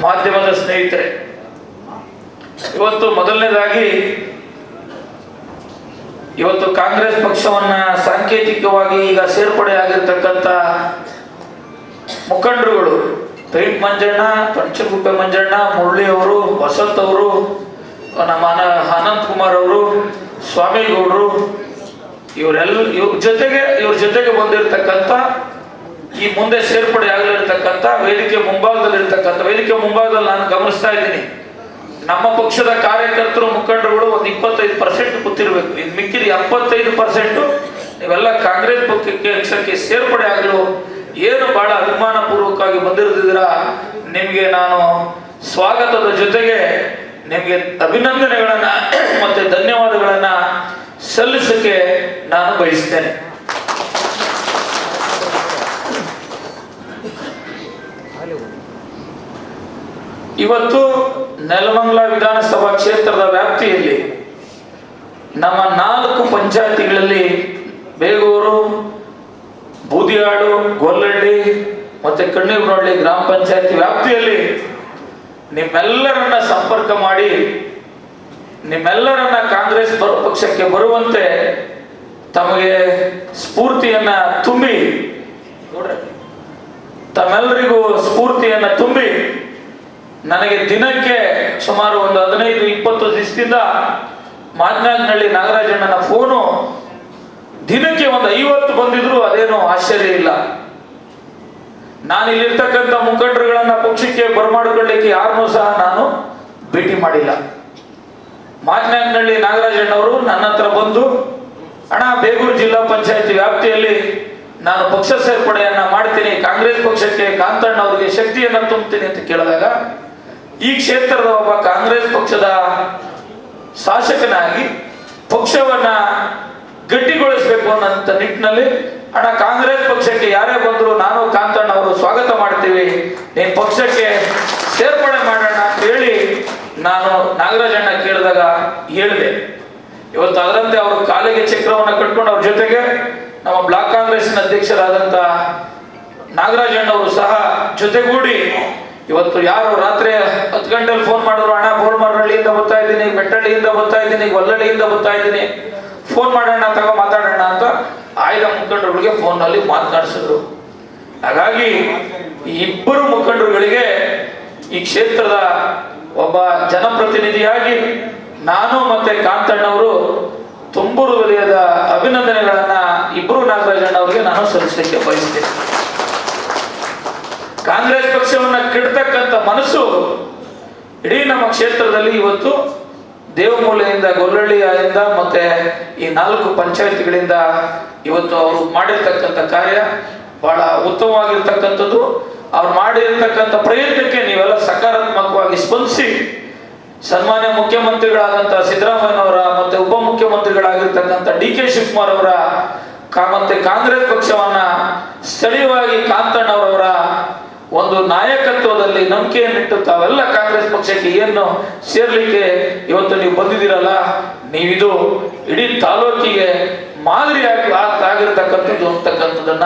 ಮಾಧ್ಯಮದ ಸ್ನೇಹಿತರೆ, ಇವತ್ತು ಮೊದಲನೇದಾಗಿ ಇವತ್ತು ಕಾಂಗ್ರೆಸ್ ಪಕ್ಷವನ್ನ ಸಾಂಕೇತಿಕವಾಗಿ ಈಗ ಸೇರ್ಪಡೆ ಆಗಿರ್ತಕ್ಕಂಥ ಮುಖಂಡರುಗಳು ಪೈಟ್ ಮಂಜಣ್ಣ, ಪಂಚಗುಪ್ಪೆ ಮಂಜಣ್ಣ, ಮುರಳಿ ಅವರು, ವಸಂತ್ ಅವರು, ನಮ್ಮ ಅನ- ಅನಂತ್ ಕುಮಾರ್ ಅವರು ಸ್ವಾಮಿಗೌಡರು ಇವರೆಲ್ಲ, ಇವ್ರ ಜೊತೆಗೆ ಇವ್ರ ಜೊತೆಗೆ ಬಂದಿರತಕ್ಕಂಥ ಈ ಮುಂದೆ ಸೇರ್ಪಡೆ ಆಗಲಿರ್ತಕ್ಕಂಥ ವೇದಿಕೆ ಮುಂಭಾಗದಲ್ಲಿರ್ತಕ್ಕಂಥ ವೇದಿಕೆ ಮುಂಭಾಗದಲ್ಲಿ ನಾನು ಗಮನಿಸ್ತಾ ಇದ್ದೀನಿ. ನಮ್ಮ ಪಕ್ಷದ ಕಾರ್ಯಕರ್ತರು, ಮುಖಂಡರುಗಳು ಒಂದು ಇಪ್ಪತ್ತೈದು ಪರ್ಸೆಂಟ್ ಕೂತಿರ್ಬೇಕು. ಇದು ಮಿಕ್ಕಿದ ಎಪ್ಪತ್ತೈದು ಪರ್ಸೆಂಟ್ ನೀವೆಲ್ಲ ಕಾಂಗ್ರೆಸ್ ಪಕ್ಷಕ್ಕೆ ಪಕ್ಷಕ್ಕೆ ಸೇರ್ಪಡೆ ಆಗಲು ಏನು ಬಹಳ ಅಭಿಮಾನ ಪೂರ್ವಕವಾಗಿ ಬಂದಿರ್ತಿದ್ದೀರಾ ನಿಮಗೆ ನಾನು ಸ್ವಾಗತದ ಜೊತೆಗೆ ನಿಮಗೆ ಅಭಿನಂದನೆಗಳನ್ನು ಮತ್ತು ಧನ್ಯವಾದಗಳನ್ನು ಸಲ್ಲಿಸಕ್ಕೆ ನಾನು ಬಯಸ್ತೇನೆ. ಇವತ್ತು ನೆಲಮಂಗಲ ವಿಧಾನಸಭಾ ಕ್ಷೇತ್ರದ ವ್ಯಾಪ್ತಿಯಲ್ಲಿ ನಮ್ಮ ನಾಲ್ಕು ಪಂಚಾಯತಿಗಳಲ್ಲಿ ಬೇಗೂರು ಬೂದಿಯಾಡು ಗೊಲ್ಲಹಳ್ಳಿ ಮತ್ತೆ ಕಣ್ಣೀರ್ನಹಳ್ಳಿ ಗ್ರಾಮ ಪಂಚಾಯತಿ ವ್ಯಾಪ್ತಿಯಲ್ಲಿ ನಿಮ್ಮೆಲ್ಲರನ್ನ ಸಂಪರ್ಕ ಮಾಡಿ ನಿಮ್ಮೆಲ್ಲರನ್ನ ಕಾಂಗ್ರೆಸ್ ಪಕ್ಷಕ್ಕೆ ಬರುವಂತೆ ತಮಗೆ ಸ್ಫೂರ್ತಿಯನ್ನ ತುಂಬಿ ತಮ್ಮೆಲ್ಲರಿಗೂ ಸ್ಫೂರ್ತಿಯನ್ನ ತುಂಬಿ ನನಗೆ ದಿನಕ್ಕೆ ಸುಮಾರು ಒಂದು ಹದಿನೈದು, ಇಪ್ಪತ್ತು ದಿವಸದಿಂದ ಮಾತನಾಡಿನಹಳ್ಳಿ ನಾಗರಾಜಣ್ಣನ ಫೋನು ದಿನಕ್ಕೆ ಒಂದು ಐವತ್ತು ಬಂದಿದ್ರು ಅದೇನು ಆಶ್ಚರ್ಯ ಇಲ್ಲ. ನಾನು ಇಲ್ಲಿರ್ತಕ್ಕಂಥ ಮುಖಂಡರುಗಳನ್ನ ಪಕ್ಷಕ್ಕೆ ಬರಮಾಡಿಕೊಳ್ಳಿಕ್ಕೆ ಯಾರನ್ನೂ ಸಹ ನಾನು ಭೇಟಿ ಮಾಡಿಲ್ಲ. ಮಾಜ್ನಾಗ್ನಳ್ಳಿ ನಾಗರಾಜಣ್ಣವರು ನನ್ನ ಹತ್ರ ಬಂದು, ಅಣ್ಣ, ಬೇಗೂರು ಜಿಲ್ಲಾ ಪಂಚಾಯತಿ ವ್ಯಾಪ್ತಿಯಲ್ಲಿ ನಾನು ಪಕ್ಷ ಸೇರ್ಪಡೆಯನ್ನ ಮಾಡ್ತೀನಿ, ಕಾಂಗ್ರೆಸ್ ಪಕ್ಷಕ್ಕೆ ಕಾಂತಣ್ಣ ಅವರಿಗೆ ಶಕ್ತಿಯನ್ನ ತುಂಬುತ್ತೀನಿ ಅಂತ ಕೇಳಿದಾಗ ಈ ಕ್ಷೇತ್ರದ ಒಬ್ಬ ಕಾಂಗ್ರೆಸ್ ಪಕ್ಷದ ಶಾಸಕನಾಗಿ ಪಕ್ಷವನ್ನ ಗಟ್ಟಿಗೊಳಿಸಬೇಕು ಅನ್ನೋ ನಿಟ್ಟಿನಲ್ಲಿ ಅಣ್ಣ, ಕಾಂಗ್ರೆಸ್ ಪಕ್ಷಕ್ಕೆ ಯಾರೇ ಬಂದ್ರು ನಾನು ಕಾಂತಣ್ಣ ಅವರು ಸ್ವಾಗತ ಮಾಡ್ತೀವಿ. ನೀನ್ ಪಕ್ಷಕ್ಕೆ ಸೇರ್ಪಡೆ ಮಾಡೋಣ ಅಂತ ಹೇಳಿ ನಾನು ನಾಗರಾಜಣ್ಣ ಕೇಳಿದಾಗ ಹೇಳಿದೆ. ಇವತ್ತು ಅದರಂತೆ ಅವರು ಕಾಲಿಗೆ ಚಕ್ರವನ್ನ ಕಟ್ಕೊಂಡು ಅವ್ರ ಜೊತೆಗೆ ನಮ್ಮ ಬ್ಲಾಕ್ ಕಾಂಗ್ರೆಸ್ನ ಅಧ್ಯಕ್ಷರಾದಂತ ನಾಗರಾಜಣ್ಣ ಅವರು ಸಹ ಜೊತೆಗೂಡಿ ಇವತ್ತು ಯಾರು ರಾತ್ರಿ ಹತ್ತು ಗಂಟೆಲಿ ಫೋನ್ ಮಾಡಿದ್ರು, ಅಣ್ಣ ಬೋಳ್ಮರಹಳ್ಳಿಯಿಂದ ಬರ್ತಾ ಇದ್ದೀನಿ, ಮೆಟ್ಟಳ್ಳಿಯಿಂದ ಬರ್ತಾ ಇದ್ದೀನಿ ಒಲ್ಲಳ್ಳಿಯಿಂದ ಬರ್ತಾ ಇದ್ದೀನಿ. ಫೋನ್ ಮಾಡೋಣ ತಗೋ ಮಾತಾಡೋಣ ಅಂತ ಆಯ್ದ ಮುಖಂಡರುಗಳಿಗೆ ಫೋನ್ನಲ್ಲಿ ಮಾತನಾಡಿಸಿದ್ರು. ಹಾಗಾಗಿ ಈ ಇಬ್ಬರು ಮುಖಂಡರುಗಳಿಗೆ ಈ ಕ್ಷೇತ್ರದ ಒಬ್ಬ ಜನಪ್ರತಿನಿಧಿಯಾಗಿ ನಾನು ಮತ್ತೆ ಕಾಂತಣ್ಣವರು ತುಂಬು ಹೃದಯದ ಅಭಿನಂದನೆಗಳನ್ನ ಇಬ್ಬರು ನಾಗರಾಜಣ್ಣ ಅವರಿಗೆ ನಾನು ಸಲ್ಲಿಸಲಿಕ್ಕೆ ಬಯಸ್ತೇನೆ. ಕಾಂಗ್ರೆಸ್ ಪಕ್ಷವನ್ನ ಕೆಡ್ತಕ್ಕಂಥ ಮನಸ್ಸು ಇಡೀ ನಮ್ಮ ಕ್ಷೇತ್ರದಲ್ಲಿ ಇವತ್ತು ದೇವಮೂಲೆಯಿಂದ, ಗೊಲ್ಲಳ್ಳಿಯಿಂದ ಮತ್ತೆ ಈ ನಾಲ್ಕು ಪಂಚಾಯತ್ಗಳಿಂದ ಇವತ್ತು ಅವರು ಮಾಡಿರ್ತಕ್ಕಂಥ ಕಾರ್ಯ ಬಹಳ ಉತ್ತಮವಾಗಿರ್ತಕ್ಕಂಥದ್ದು. ಅವ್ರು ಮಾಡಿರ್ತಕ್ಕಂಥ ಪ್ರಯತ್ನಕ್ಕೆ ನೀವೆಲ್ಲ ಸಕಾರಾತ್ಮಕವಾಗಿ ಸ್ಪಂದಿಸಿ. ಸನ್ಮಾನ್ಯ ಮುಖ್ಯಮಂತ್ರಿಗಳಾದಂಥ ಸಿದ್ದರಾಮಯ್ಯನವರ ಮತ್ತೆ ಉಪಮುಖ್ಯಮಂತ್ರಿಗಳಾಗಿರ್ತಕ್ಕಂಥ ಡಿ ಕೆ ಶಿವಕುಮಾರ್ ಅವರ ಮತ್ತೆ ಕಾಂಗ್ರೆಸ್ ಪಕ್ಷವನ್ನ ಸ್ಥಳೀಯವಾಗಿ ಕಾಂತಣ್ಣವರವರ ಒಂದು ನಾಯಕತ್ವದಲ್ಲಿ ನಂಬಿಕೆಯನ್ನಿಟ್ಟು ತಾವೆಲ್ಲ ಕಾಂಗ್ರೆಸ್ ಪಕ್ಷಕ್ಕೆ ಏನು ಸೇರ್ಲಿಕ್ಕೆ ಇವತ್ತು ನೀವು ಬಂದಿದ್ದೀರಲ್ಲ, ನೀವಿದು ಇಡೀ ತಾಲೂಕಿಗೆ ಮಾದರಿಯಾಗಿ ಆಗ್- ಆಗಿರ್ತಕ್ಕಂಥದ್ದು ಅಂತಕ್ಕಂಥದ್ದನ್ನ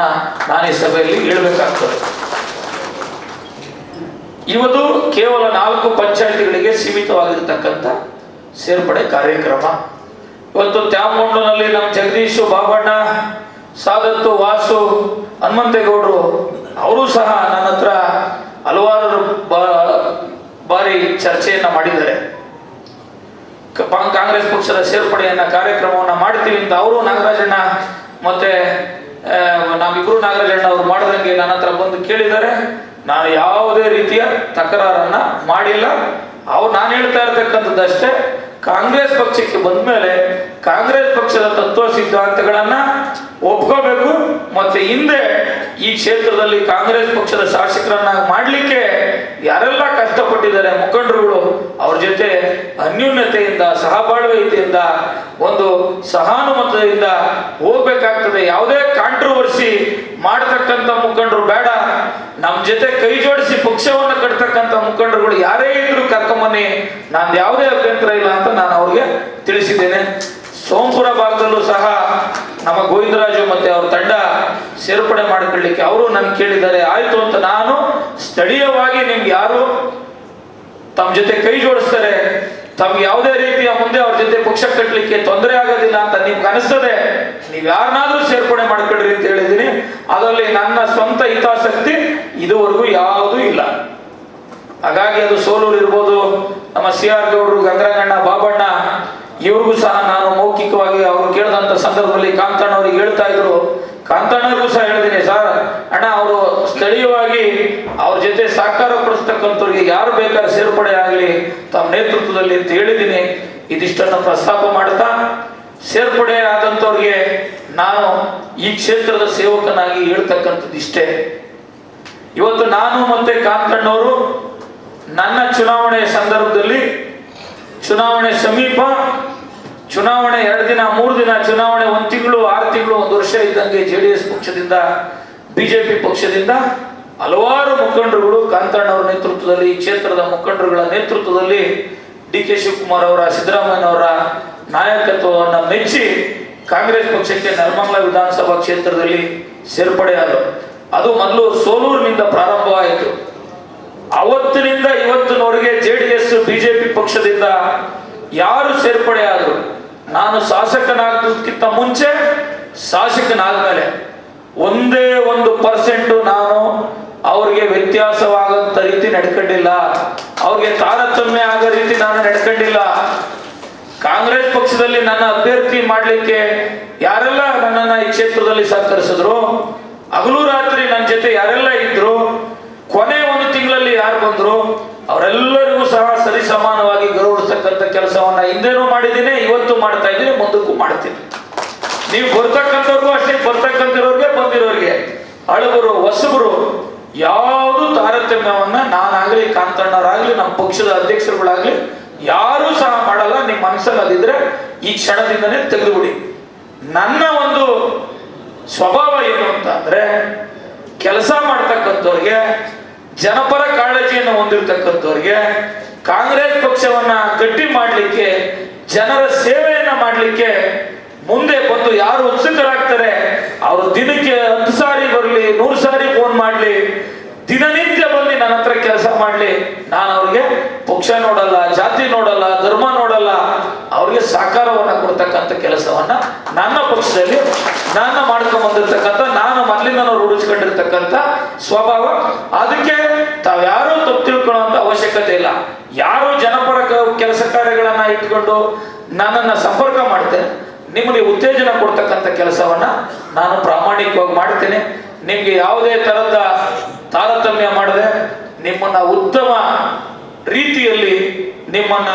ನಾನು ಸಭೆಯಲ್ಲಿ ಹೇಳ್ಬೇಕಾಗ್ತದೆ. ಇವತ್ತು ಕೇವಲ ನಾಲ್ಕು ಪಂಚಾಯತಿಗಳಿಗೆ ಸೀಮಿತವಾಗಿರ್ತಕ್ಕಂಥ ಸೇರ್ಪಡೆ ಕಾರ್ಯಕ್ರಮ. ಇವತ್ತು ತ್ಯಾಮಗೊಂಡನಲ್ಲಿ ನಮ್ಮ ಜಗದೀಶ್ ಬಾಬಣ್ಣ ಸಾದತ್ತು, ವಾಸು, ಹನುಮಂತೇಗೌಡರು, ಅವರು ಸಹ ನನ್ನ ಹತ್ರ ಹಲವಾರು ಬಾರಿ ಚರ್ಚೆಯನ್ನ ಮಾಡಿದ್ದಾರೆ. ಕಾಂಗ್ರೆಸ್ ಪಕ್ಷದ ಸೇರ್ಪಡೆಯನ್ನ, ಕಾರ್ಯಕ್ರಮವನ್ನ ಮಾಡ್ತೀವಿ ಅಂತ ಅವರು ನಾಗರಾಜಣ್ಣ ಮತ್ತೆ ನಾವಿಬ್ರು ನಾಗರಾಜಣ್ಣ ಅವರು ಮಾಡದಂಗೆ ನನ್ನ ಹತ್ರ ಬಂದು ಕೇಳಿದ್ದಾರೆ. ನಾನು ಯಾವುದೇ ರೀತಿಯ ತಕರಾರನ್ನ ಮಾಡಿಲ್ಲ. ಅವ್ರು ನಾನು ಹೇಳ್ತಾ ಇರ್ತಕ್ಕಂಥದ್ದಷ್ಟೇ. ಕಾಂಗ್ರೆಸ್ ಪಕ್ಷಕ್ಕೆ ಬಂದ ಮೇಲೆ ಕಾಂಗ್ರೆಸ್ ಪಕ್ಷದ ತತ್ವ ಸಿದ್ಧಾಂತಗಳನ್ನ ಒಪ್ಕೋಬೇಕು, ಮತ್ತೆ ಹಿಂದೆ ಈ ಕ್ಷೇತ್ರದಲ್ಲಿ ಕಾಂಗ್ರೆಸ್ ಪಕ್ಷದ ಶಾಸಕರನ್ನ ಮಾಡಲಿಕ್ಕೆ ಯಾರೆಲ್ಲ ಕಷ್ಟಪಟ್ಟಿದ್ದಾರೆ ಮುಖಂಡರುಗಳು, ಅವ್ರ ಜೊತೆ ಅನ್ಯೂನ್ಯತೆಯಿಂದ, ಸಹಬಾಳ್ವೆಯಿಂದ, ಒಂದು ಸಹಾನುಮತದಿಂದ ಹೋಗ್ಬೇಕಾಗ್ತದೆ. ಯಾವುದೇ ಕಾಂಟ್ರವರ್ಸಿ ಮಾಡತಕ್ಕಂತ ಮುಖಂಡರು ಬೇಡ. ನಮ್ಮ ಜೊತೆ ಕೈ ಜೋಡಿಸಿ ಪಕ್ಷವನ್ನು ಕಟ್ತಕ್ಕಂಥ ಮುಖಂಡರುಗಳು ಯಾರೇ ಇದ್ರು ಕರ್ಕೊಂಬನ್ನಿ. ನಾನು ಯಾವುದೇ ಅಭ್ಯಂತರ ಇಲ್ಲ ಅಂತ ನಾನು ಅವ್ರಿಗೆ ತಿಳಿಸಿದ್ದೇನೆ. ಸೋಂಪುರ ಭಾಗದಲ್ಲೂ ಸಹ ನಮ್ಮ ಗೋವಿಂದರಾಜು ಮತ್ತೆ ಅವ್ರ ತಂಡ ಸೇರ್ಪಡೆ ಮಾಡಿಕೊಳ್ಳಿಕ್ಕೆ ಅವರು ನನ್ಗೆ ಕೇಳಿದ್ದಾರೆ. ಆಯ್ತು ಅಂತ ನಾನು ಸ್ಥಳೀಯವಾಗಿ ನಿಮ್ಗೆ ಯಾರು ತಮ್ಮ ಜೊತೆ ಕೈ ಜೋಡಿಸ್ತಾರೆ ತಮ್ಗೆ ಯಾವುದೇ ರೀತಿಯ ಮುಂದೆ ಅವ್ರ ಜೊತೆ ಪಕ್ಷ ಕಟ್ಟಲಿಕ್ಕೆ ತೊಂದರೆ ಆಗೋದಿಲ್ಲ ಅಂತ ನಿಮ್ಗೆ ಅನಿಸ್ತದೆ, ನೀವ್ ಯಾರನ್ನಾದ್ರೂ ಸೇರ್ಪಡೆ ಮಾಡ್ಕೊಳ್ರಿ ಅಂತ ಹೇಳಿದೀನಿ. ಅದರಲ್ಲಿ ನನ್ನ ಸ್ವಂತ ಹಿತಾಸಕ್ತಿ ಇದುವರೆಗೂ ಯಾವುದೂ ಇಲ್ಲ. ಹಾಗಾಗಿ ಅದು ಸೋಲೂರು ಇರ್ಬೋದು, ನಮ್ಮ ಸಿ ಆರ್ ಗೌಡ್ರು ಗಂಗರಂಗಣ್ಣ ಬಾಬಣ್ಣ, ಇವ್ರಿಗೂ ಸಹ ನಾನು ಮೌಖಿಕವಾಗಿ ಅವರು ಕೇಳಿದಂತ ಸಂದರ್ಭದಲ್ಲಿ ಕಾಂತಣ್ಣ ಅವ್ರಿಗೆ ಹೇಳ್ತಾ ಇದ್ರು. ಕಾಂತಣ್ಣವ್ರಿಗೂ ಸಹ ಹೇಳಿದ್ದೀನಿ ಸರ್ ಅಣ್ಣ, ಅವರು ಸ್ಥಳೀಯವಾಗಿ ಅವ್ರ ಜೊತೆ ಸಹಕಾರ ಪಡಿಸ್ತಕ್ಕಂಥವ್ರಿಗೆ ಯಾರು ಬೇಕಾದ್ರೆ ಸೇರ್ಪಡೆ ಆಗಲಿ, ತಮ್ಮ ನೇತೃತ್ವದಲ್ಲಿ ಅಂತ ಹೇಳಿದ್ದೀನಿ. ಇದಿಷ್ಟನ್ನು ಪ್ರಸ್ತಾಪ ಮಾಡ್ತಾ, ಸೇರ್ಪಡೆ ಆದಂಥವ್ರಿಗೆ ನಾನು ಈ ಕ್ಷೇತ್ರದ ಸೇವಕನಾಗಿ ಹೇಳ್ತಕ್ಕಂಥದ್ದು ಇಷ್ಟೇ. ಇವತ್ತು ನಾನು ಮತ್ತೆ ಕಾಂತಣ್ಣವರು ನನ್ನ ಚುನಾವಣೆ ಸಂದರ್ಭದಲ್ಲಿ ಚುನಾವಣೆ ಸಮೀಪ, ಚುನಾವಣೆ ಎರಡು ದಿನ, ಮೂರು ದಿನ, ಚುನಾವಣೆ ಒಂದು ತಿಂಗಳು, ಆರು ತಿಂಗಳು, ಒಂದು ವರ್ಷ ಇದ್ದಂಗೆ ಜೆ ಡಿ ಎಸ್ ಪಕ್ಷದಿಂದ ಬಿಜೆಪಿ ಪಕ್ಷದಿಂದ ಹಲವಾರು ಮುಖಂಡರುಗಳು ಕಾಂತಣ್ಣವರ ನೇತೃತ್ವದಲ್ಲಿ, ಈ ಕ್ಷೇತ್ರದ ಮುಖಂಡರುಗಳ ನೇತೃತ್ವದಲ್ಲಿ ಡಿ ಕೆ ಶಿವಕುಮಾರ್ ಅವರ ಸಿದ್ದರಾಮಯ್ಯನವರ ನಾಯಕತ್ವವನ್ನು ಮೆಚ್ಚಿ ಕಾಂಗ್ರೆಸ್ ಪಕ್ಷಕ್ಕೆ ನೆಲಮಂಗಲ ವಿಧಾನಸಭಾ ಕ್ಷೇತ್ರದಲ್ಲಿ ಸೇರ್ಪಡೆಯಾದರು ಅದು ಮೊದಲು ಸೋಲೂರಿನಿಂದ ಪ್ರಾರಂಭವಾಯಿತು. ಅವತ್ತಿನಿಂದ ಇವತ್ತಿನವರೆಗೆ ಜೆ ಡಿ ಎಸ್ ಬಿಜೆಪಿ ಪಕ್ಷದಿಂದ ಯಾರು ಸೇರ್ಪಡೆಯಾದರು. ನಾನು ಶಾಸಕನಾಗೋದಕ್ಕಿಂತ ಮುಂಚೆ ಶಾಸಕನಾದ್ಮೇಲೆ ಒಂದೇ ಒಂದು ಪರ್ಸೆಂಟ್ ನಾನು ಅವ್ರಿಗೆ ವ್ಯತ್ಯಾಸವಾಗಂತ ರೀತಿ ನಡ್ಕೊಂಡಿಲ್ಲ. ಅವ್ರಿಗೆ ತಾರತಮ್ಯ ಆಗೋ ರೀತಿ ನಾನು ನಡ್ಕೊಂಡಿಲ್ಲ. ಕಾಂಗ್ರೆಸ್ ಪಕ್ಷದಲ್ಲಿ ನನ್ನ ಅಭ್ಯರ್ಥಿ ಮಾಡಲಿಕ್ಕೆ ಯಾರೆಲ್ಲ ನನ್ನನ್ನ ಈ ಕ್ಷೇತ್ರದಲ್ಲಿ ಸಹಕರಿಸಿದ್ರು, ಹಗಲು ರಾತ್ರಿ ನನ್ನ ಜೊತೆ ಯಾರೆಲ್ಲ ಇದ್ರು, ಕೊನೆ ಒಂದು ತಿಂಗಳಲ್ಲಿ ಯಾರು ಬಂದ್ರು, ಅವರೆಲ್ಲರಿಗೂ ಸಹ ಸರಿ ಸಮಾನವಾಗಿ ಗೌರವಿಸ್ತಕ್ಕಂಥ ಕೆಲಸವನ್ನ ಹಿಂದೆನೂ ಮಾಡಿದ್ದೀನಿ, ಇವತ್ತು ಮಾಡ್ತಾ ಇದ್ದೀನಿ, ಮುಂದಕ್ಕೂ ಮಾಡ್ತೀನಿ. ನೀವು ಬರ್ತಕ್ಕಂಥವ್ರಿಗೂ ಅಷ್ಟೇ ಬಂದಿರೋರಿಗೆ ಹಳಬರು, ಹೊಸಬರು ಯಾವುದು ತಾರತಮ್ಯವನ್ನ ನಾನಾಗ್ಲಿ ಕಾಂತಣ್ಣರಾಗ್ಲಿ ನಮ್ಮ ಪಕ್ಷದ ಅಧ್ಯಕ್ಷರುಗಳಾಗ್ಲಿ ಯಾರೂ ಸಹ ಮಾಡಲ್ಲ. ನಿಮ್ಮ ಮನಸ್ಸಲ್ಲಿ ಅದಿದ್ರೆ ಈ ಕ್ಷಣದಿಂದನೇ ತೆಗೆದುಬಿಡಿ. ನನ್ನ ಒಂದು ಸ್ವಭಾವ ಏನು ಅಂತ ಅಂದ್ರೆ, ಕೆಲಸ ಮಾಡ್ತಕ್ಕಂಥವ್ರಿಗೆ, ಜನಪರ ಕಾಳಜಿಯನ್ನು ಹೊಂದಿರತಕ್ಕಂಥವ್ರಿಗೆ, ಕಾಂಗ್ರೆಸ್ ಪಕ್ಷವನ್ನ ಗಟ್ಟಿ ಮಾಡಲಿಕ್ಕೆ, ಜನರ ಸೇವೆಯನ್ನ ಮಾಡಲಿಕ್ಕೆ ಮುಂದೆ ಬಂದು ಯಾರು ಉತ್ಸುಕರಾಗ್ತಾರೆ, ಅವರು ದಿನಕ್ಕೆ ನೂರು ಸಾರಿ ಫೋನ್ ಮಾಡಲಿ. ದಿನನಿತ್ಯ ಬಂದು ನನ್ನ ಹತ್ರ ಕೆಲಸ ಮಾಡಲಿ. ನಾನು ಅವ್ರಿಗೆ ಪಕ್ಷ ನೋಡಲ್ಲ, ಜಾತಿ ನೋಡಲ್ಲ, ಧರ್ಮ ನೋಡಲ್ಲ, ಅವ್ರಿಗೆ ಸಾಕಾರವನ್ನ ಕೊಡ್ತಕ್ಕಂತ ಕೆಲಸವನ್ನ ನನ್ನ ಪಕ್ಷದಲ್ಲಿ ನಾನು ಮಾಡ್ಕೊಂಡ್ ಬಂದಿರ್ತಕ್ಕಂಥ, ನಾನು ಮೊದಲಿಂದ ರೂಢಿಸ್ಕೊಂಡಿರ್ತಕ್ಕಂಥ ಸ್ವಭಾವ. ಅದಕ್ಕೆ ತಾವ್ಯಾರೂ ತಪ್ಪು ತಿಳ್ಕೊಳ್ಳುವಂತ ಅವಶ್ಯಕತೆ ಇಲ್ಲ. ಯಾರು ಜನಪರ ಕೆಲಸ ಕಾರ್ಯಗಳನ್ನ ಇಟ್ಕೊಂಡು ನನ್ನನ್ನ ಸಂಪರ್ಕ ಮಾಡ್ತೇನೆ. ನಿಮಗೆ ಉತ್ತೇಜನ ಕೊಡ್ತಕ್ಕಂಥ ಕೆಲಸವನ್ನ ನಾನು ಪ್ರಾಮಾಣಿಕವಾಗಿ ಮಾಡ್ತೇನೆ. ನಿಮ್ಗೆ ಯಾವುದೇ ತರದ ತಾರತಮ್ಯ ಮಾಡದೆ ನಿಮ್ಮನ್ನ ಉತ್ತಮ ರೀತಿಯಲ್ಲಿ ನಿಮ್ಮನ್ನ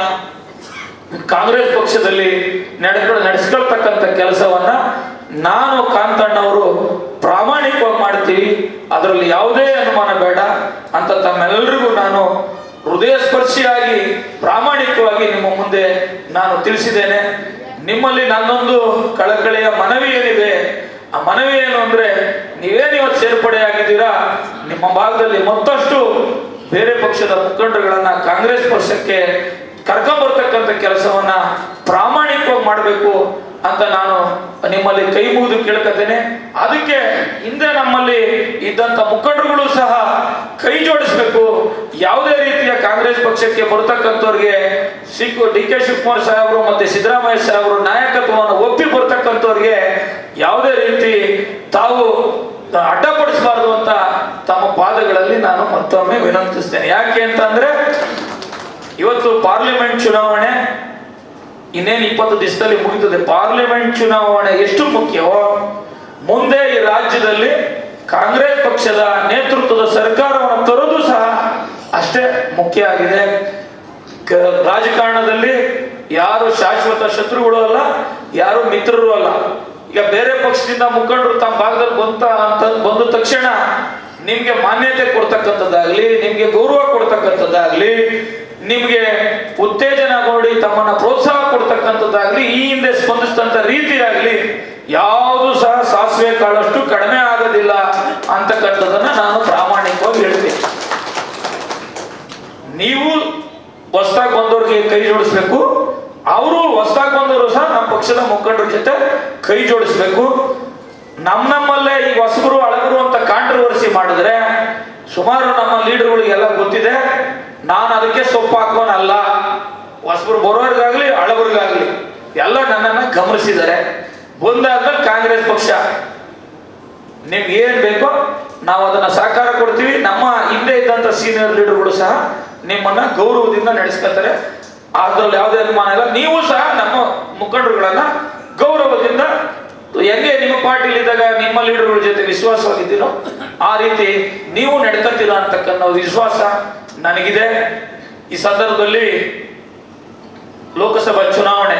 ಕಾಂಗ್ರೆಸ್ ಪಕ್ಷದಲ್ಲಿ ನಡ್ಕೊಂಡು ನಡೆಸ್ಕೊಳ್ತಕ್ಕಂಥ ಕೆಲಸವನ್ನ ನಾನು ಕಾಂತಣ್ಣವರು ಪ್ರಾಮಾಣಿಕವಾಗಿ ಮಾಡ್ತೀವಿ. ಅದರಲ್ಲಿ ಯಾವುದೇ ಅನುಮಾನ ಬೇಡ ಅಂತ ತಮ್ಮೆಲ್ಲರಿಗೂ ನಾನು ಹೃದಯ ಸ್ಪರ್ಶಿಯಾಗಿ ಪ್ರಾಮಾಣಿಕವಾಗಿ ನಿಮ್ಮ ಮುಂದೆ ನಾನು ತಿಳಿಸಿದ್ದೇನೆ. ನಿಮ್ಮಲ್ಲಿ ನನ್ನೊಂದು ಕಳಕಳಿಯ ಮನವಿ ಏನಿದೆ ಆ ಮನವಿ ಏನು ಅಂದ್ರೆ, ನೀವೇನು ಇವತ್ತು ಸೇರ್ಪಡೆ ಆಗಿದ್ದೀರಾ? ನಿಮ್ಮ ಭಾಗದಲ್ಲಿ ಮತ್ತಷ್ಟು ಬೇರೆ ಪಕ್ಷದ ಮುಖಂಡರುಗಳನ್ನ ಕಾಂಗ್ರೆಸ್ ಪಕ್ಷಕ್ಕೆ ಕರ್ಕೊಂಬರ್ತಕ್ಕಂಥ ಕೆಲಸವನ್ನ ಪ್ರಾಮಾಣಿಕವಾಗಿ ಮಾಡಬೇಕು. ಅಂತ ನಾನು ನಿಮ್ಮಲ್ಲಿ ಕೈ ಮುಗಿದು ಕೇಳ್ಕೊತೇನೆ ಅದಕ್ಕೆ ಹಿಂದೆ ನಮ್ಮಲ್ಲಿ ಇದ್ದಂತ ಮುಖಂಡರುಗಳು ಸಹ ಕೈ ಜೋಡಿಸ್ಬೇಕು. ಯಾವುದೇ ರೀತಿಯ ಕಾಂಗ್ರೆಸ್ ಪಕ್ಷಕ್ಕೆ ಬರ್ತಕ್ಕಂಥವ್ರಿಗೆ ಸಿಕ್ಕು ಡಿ ಕೆ ಶಿವಕುಮಾರ್ ಸಾಹೇಬರು ಮತ್ತೆ ಸಿದ್ದರಾಮಯ್ಯ ಸಾಹೇಬರು ನಾಯಕತ್ವವನ್ನು ಒಪ್ಪಿ ಬರ್ತಕ್ಕಂಥವ್ರಿಗೆ ಯಾವುದೇ ರೀತಿ ತಾವು ಅಡ್ಡಪಡಿಸಬಾರದು ಅಂತ ತಮ್ಮ ಪಾದಗಳಲ್ಲಿ ನಾನು ಮತ್ತೊಮ್ಮೆ ವಿನಂತಿಸ್ತೇನೆ. ಯಾಕೆ ಅಂತಂದ್ರೆ ಇವತ್ತು ಪಾರ್ಲಿಮೆಂಟ್ ಚುನಾವಣೆ ಇನ್ನೇನು ಇಪ್ಪತ್ತು ದಿವಸದಲ್ಲಿ ಮುಗಿತದೆ? ಪಾರ್ಲಿಮೆಂಟ್ ಚುನಾವಣೆ ಎಷ್ಟು ಮುಖ್ಯವೋ? ಮುಂದೆ ಈ ರಾಜ್ಯದಲ್ಲಿ ಕಾಂಗ್ರೆಸ್ ಪಕ್ಷದ ನೇತೃತ್ವದ ಸರ್ಕಾರವನ್ನು ತರೋದು ಸಹ ಅಷ್ಟೇ ಮುಖ್ಯ ಆಗಿದೆ. ರಾಜಕಾರಣದಲ್ಲಿ ಯಾರು ಶಾಶ್ವತ ಶತ್ರುಗಳು ಅಲ್ಲ, ಯಾರು ಮಿತ್ರರು ಅಲ್ಲ. ಈಗ ಬೇರೆ ಪಕ್ಷದಿಂದ ಮುಖಂಡರು ತಮ್ಮ ಭಾಗದಲ್ಲಿ ಬಂತ, ಅಂತ ಬಂದ ತಕ್ಷಣ ನಿಮ್ಗೆ ಮಾನ್ಯತೆ ಕೊಡ್ತಕ್ಕಂಥದ್ದಾಗ್ಲಿ, ನಿಮ್ಗೆ ಗೌರವ ಕೊಡ್ತಕ್ಕಂಥದ್ದಾಗ್ಲಿ ನಿಮ್ಗೆ ಉತ್ತೇಜನ ಕೊಡಿ, ತಮ್ಮನ್ನ ಪ್ರೋತ್ಸಾಹ ಕೊಡ್ತಕ್ಕಂಥದ್ದಾಗ್ಲಿ, ಈ ಹಿಂದೆ ಸ್ಪಂದಿಸಿದಂತ ರೀತಿ ಆಗ್ಲಿ ಯಾವುದು ಸಹ ಸಾಸಿವೆ ಕಾಳಷ್ಟು ಕಡಿಮೆ ಆಗೋದಿಲ್ಲ ಅಂತಕ್ಕಂಥದ್ದನ್ನ ನಾನು ಪ್ರಾಮಾಣಿಕವಾಗಿ ಹೇಳ್ತೀನಿ. ನೀವು ಹೊಸದಾಗಿ ಬಂದವ್ರಿಗೆ ಕೈ ಜೋಡಿಸ್ಬೇಕು, ಅವರು ಹೊಸದಾಗಿ ಬಂದವರು ಸಹ ನಮ್ಮ ಪಕ್ಷದ ಮುಖಂಡರ ಜೊತೆ ಕೈ ಜೋಡಿಸ್ಬೇಕು. ನಮ್ಮ ನಮ್ಮಲ್ಲೇ ಈಗ ಹೊಸಬರು ಅಳಗರು ಅಂತ ಕಾಂಟ್ರವರ್ಸಿ ಮಾಡಿದ್ರೆ ಸುಮಾರು ನಮ್ಮ ಲೀಡರ್ಗಳಿಗೆಲ್ಲ ಗೊತ್ತಿದೆ. ನಾನು ಅದಕ್ಕೆ ಸೊಪ್ಪು ಹಾಕೋನಲ್ಲ ಹೊಸಬರು ಬರೋರ್ಗಾಗ್ಲಿ, ಹಳಬರ್ಗಾಗ್ಲಿ, ಎಲ್ಲ ನನ್ನನ್ನು ಗಮನಿಸಿದ್ದಾರೆ. ಬಂದಾದ್ಮೇಲೆ ಕಾಂಗ್ರೆಸ್ ಪಕ್ಷ, ನಿಮ್ಗೆ ಏನ್ ಬೇಕೋ ನಾವು ಅದನ್ನ ಸಹಕಾರ ಕೊಡ್ತೀವಿ. ನಮ್ಮ ಹಿಂದೆ ಇದ್ದಂತ ಸೀನಿಯರ್ ಲೀಡರ್ಗಳು ಸಹ ನಿಮ್ಮನ್ನ ಗೌರವದಿಂದ ನಡೆಸ್ಕೊಳ್ತಾರೆ. ಅದ್ರಲ್ಲಿ ಯಾವುದೇ ಅನುಮಾನ ಇಲ್ಲ. ನೀವು ಸಹ ನಮ್ಮ ಮುಖಂಡರುಗಳನ್ನ ಗೌರವದಿಂದ, ಹೆಂಗೆ ನಿಮ್ಮ ಪಾರ್ಟಿಲಿ ಇದ್ದಾಗ ನಿಮ್ಮ ಲೀಡರ್ಗಳ ಜೊತೆ ವಿಶ್ವಾಸವಾಗಿದ್ದೀರೋ, ಆ ರೀತಿ ನೀವು ನಡ್ಕತ್ತೀರ ಅಂತಕ್ಕಂಥ ವಿಶ್ವಾಸ ನನಗಿದೆ ಈ ಸಂದರ್ಭದಲ್ಲಿ ಲೋಕಸಭಾ ಚುನಾವಣೆ.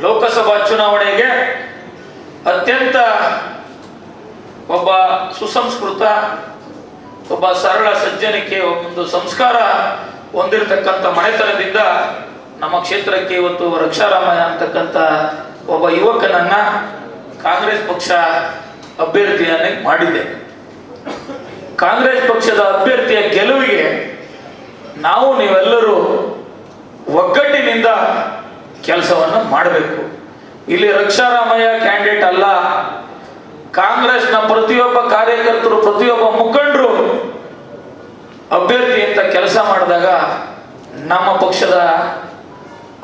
ಲೋಕಸಭಾ ಚುನಾವಣೆಗೆ ಅತ್ಯಂತ ಒಬ್ಬ ಸುಸಂಸ್ಕೃತ, ಒಬ್ಬ ಸರಳ ಸಜ್ಜನಿಕೆ, ಒಂದು ಸಂಸ್ಕಾರ ಹೊಂದಿರತಕ್ಕಂಥ ಮನೆತನದಿಂದ ನಮ್ಮ ಕ್ಷೇತ್ರಕ್ಕೆ ಇವತ್ತು ರಕ್ಷಾರಾಮಯ್ಯ ಅಂತಕ್ಕಂಥ ಒಬ್ಬ ಯುವಕನನ್ನ ಕಾಂಗ್ರೆಸ್ ಪಕ್ಷ ಅಭ್ಯರ್ಥಿಯನ್ನಾಗಿ ಮಾಡಿದೆ. ಕಾಂಗ್ರೆಸ್ ಪಕ್ಷದ ಅಭ್ಯರ್ಥಿಯ ಗೆಲುವಿಗೆ ನಾವು ನೀವೆಲ್ಲರೂ ಒಗ್ಗಟ್ಟಿನಿಂದ ಕೆಲಸವನ್ನು ಮಾಡಬೇಕು. ಇಲ್ಲಿ ರಕ್ಷಾರಾಮಯ್ಯ ಕ್ಯಾಂಡಿಡೇಟ್ ಅಲ್ಲ. ಕಾಂಗ್ರೆಸ್ನ ಪ್ರತಿಯೊಬ್ಬ ಕಾರ್ಯಕರ್ತರು, ಪ್ರತಿಯೊಬ್ಬ ಮುಖಂಡರು ಅಭ್ಯರ್ಥಿ ಅಂತ ಕೆಲಸ ಮಾಡಿದಾಗ ನಮ್ಮ ಪಕ್ಷದ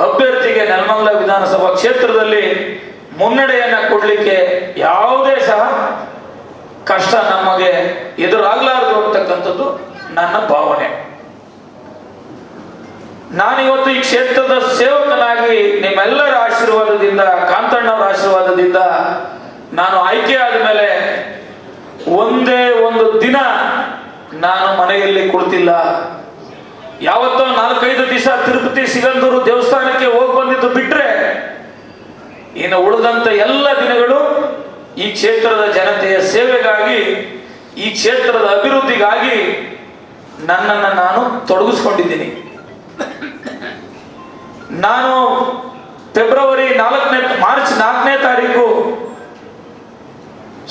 ಅಭ್ಯರ್ಥಿಗೆ ನೆಲಮಂಗಲ ವಿಧಾನಸಭಾ ಕ್ಷೇತ್ರದಲ್ಲಿ ಮುನ್ನಡೆಯನ್ನ ಕೊಡಲಿಕ್ಕೆ ಯಾವುದೇ ಸಹ ಕಷ್ಟ ನಮಗೆ ಎದುರಾಗ್ಲಾರ್ದು ಅಂತಕ್ಕಂಥದ್ದು ನನ್ನ ಭಾವನೆ. ನಾನಿವತ್ತು ಈ ಕ್ಷೇತ್ರದ ಸೇವಕನಾಗಿ ನಿಮ್ಮೆಲ್ಲರ ಆಶೀರ್ವಾದದಿಂದ, ಕಾಂತಣ್ಣವರ ಆಶೀರ್ವಾದದಿಂದ ನಾನು ಆಯ್ಕೆ ಆದಮೇಲೆ ಒಂದೇ ಒಂದು ದಿನ ನಾನು ಮನೆಯಲ್ಲಿ ಕುಳಿತಿಲ್ಲ. ಯಾವತ್ತೋ ನಾಲ್ಕೈದು ದಿವಸ ತಿರುಪತಿ, ಸಿಗಂದೂರು ದೇವಸ್ಥಾನಕ್ಕೆ ಹೋಗಿ ಬಂದಿದ್ದು ಬಿಟ್ರೆ ಇನ್ನು ಉಳಿದಂತ ಎಲ್ಲ ದಿನಗಳು ಈ ಕ್ಷೇತ್ರದ ಜನತೆಯ ಸೇವೆಗಾಗಿ ಈ ಕ್ಷೇತ್ರದ ಅಭಿವೃದ್ಧಿಗಾಗಿ ನನ್ನನ್ನು ನಾನು ತೊಡಗಿಸ್ಕೊಂಡಿದ್ದೀನಿ. ನಾನು ಫೆಬ್ರವರಿ ನಾಲ್ಕನೇ, ಮಾರ್ಚ್ ನಾಲ್ಕನೇ ತಾರೀಕು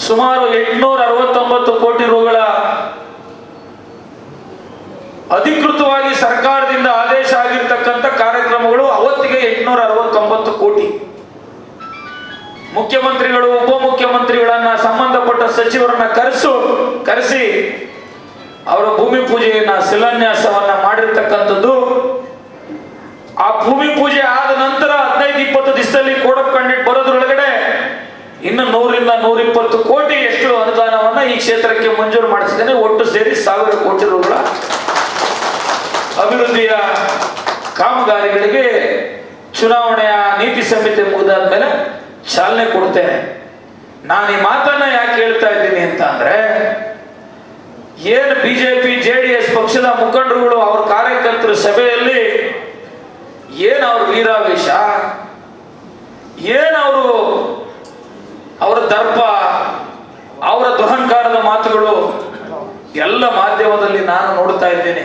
ಸುಮಾರು ಎಂಟುನೂರ ಅರವತ್ತೊಂಬತ್ತು ಕೋಟಿ ರೂಗಳ ಅಧಿಕೃತವಾಗಿ ಸರ್ಕಾರದಿಂದ ಆದೇಶ ಆಗಿರ್ತಕ್ಕಂಥ ಕಾರ್ಯಕ್ರಮಗಳು ಅವತ್ತಿಗೆ ಎಂಟುನೂರ ಅರವತ್ತೊಂಬತ್ತು ಕೋಟಿ. ಮುಖ್ಯಮಂತ್ರಿಗಳು, ಉಪಮುಖ್ಯಮಂತ್ರಿಗಳನ್ನ ಸಂಬಂಧಪಟ್ಟ ಸಚಿವರನ್ನ ಕರೆಸು, ಕರೆಸಿ ಅವರ ಭೂಮಿ ಪೂಜೆಯನ್ನ, ಶಿಲಾನ್ಯಾಸವನ್ನ ಮಾಡಿರ್ತಕ್ಕಂಥದ್ದು. ಆ ಭೂಮಿ ಪೂಜೆ ಆದ ನಂತರ ಹದಿನೈದು, ಇಪ್ಪತ್ತು ದಿವಸದಲ್ಲಿ ಕೂಡ ಕಂಡಿಟ್ಟು ಬರೋದ್ರೊಳಗಡೆ ಇನ್ನು ನೂರಿಂದ ನೂರಿಪ್ಪತ್ತು ಕೋಟಿ ಎಷ್ಟು ಅನುದಾನವನ್ನ ಈ ಕ್ಷೇತ್ರಕ್ಕೆ ಮಂಜೂರು ಮಾಡಿಸಿದ್ದೇನೆ. ಒಟ್ಟು ಸೇರಿ ಸಾವಿರ ಕೋಟಿ ರೂಗಳ ಅಭಿವೃದ್ಧಿಯ ಕಾಮಗಾರಿಗಳಿಗೆ ಚುನಾವಣೆಯ ನೀತಿ ಸಂಹಿತೆ ಮುಗಿದಾದ್ಮೇಲೆ ಚಾಲನೆ ಕೊಡ್ತೇನೆ. ನಾನು ಈ ಮಾತನ್ನ ಯಾಕೆ ಹೇಳ್ತಾ ಇದ್ದೀನಿ ಅಂತ ಅಂದ್ರೆ ಏನು ಬಿಜೆಪಿ, ಜೆ ಡಿ ಎಸ್ ಪಕ್ಷದ ಮುಖಂಡರುಗಳು ಅವ್ರ ಕಾರ್ಯಕರ್ತರ ಸಭೆಯಲ್ಲಿ ಏನು ಅವ್ರ ವೀರಾವೇಶ ಅವರು ಅವರ ದರ್ಪ, ಅವರ ದುರಹಂಕಾರದ ಮಾತುಗಳು, ಎಲ್ಲ ಮಾಧ್ಯಮದಲ್ಲಿ ನಾನು ನೋಡ್ತಾ ಇದ್ದೇನೆ.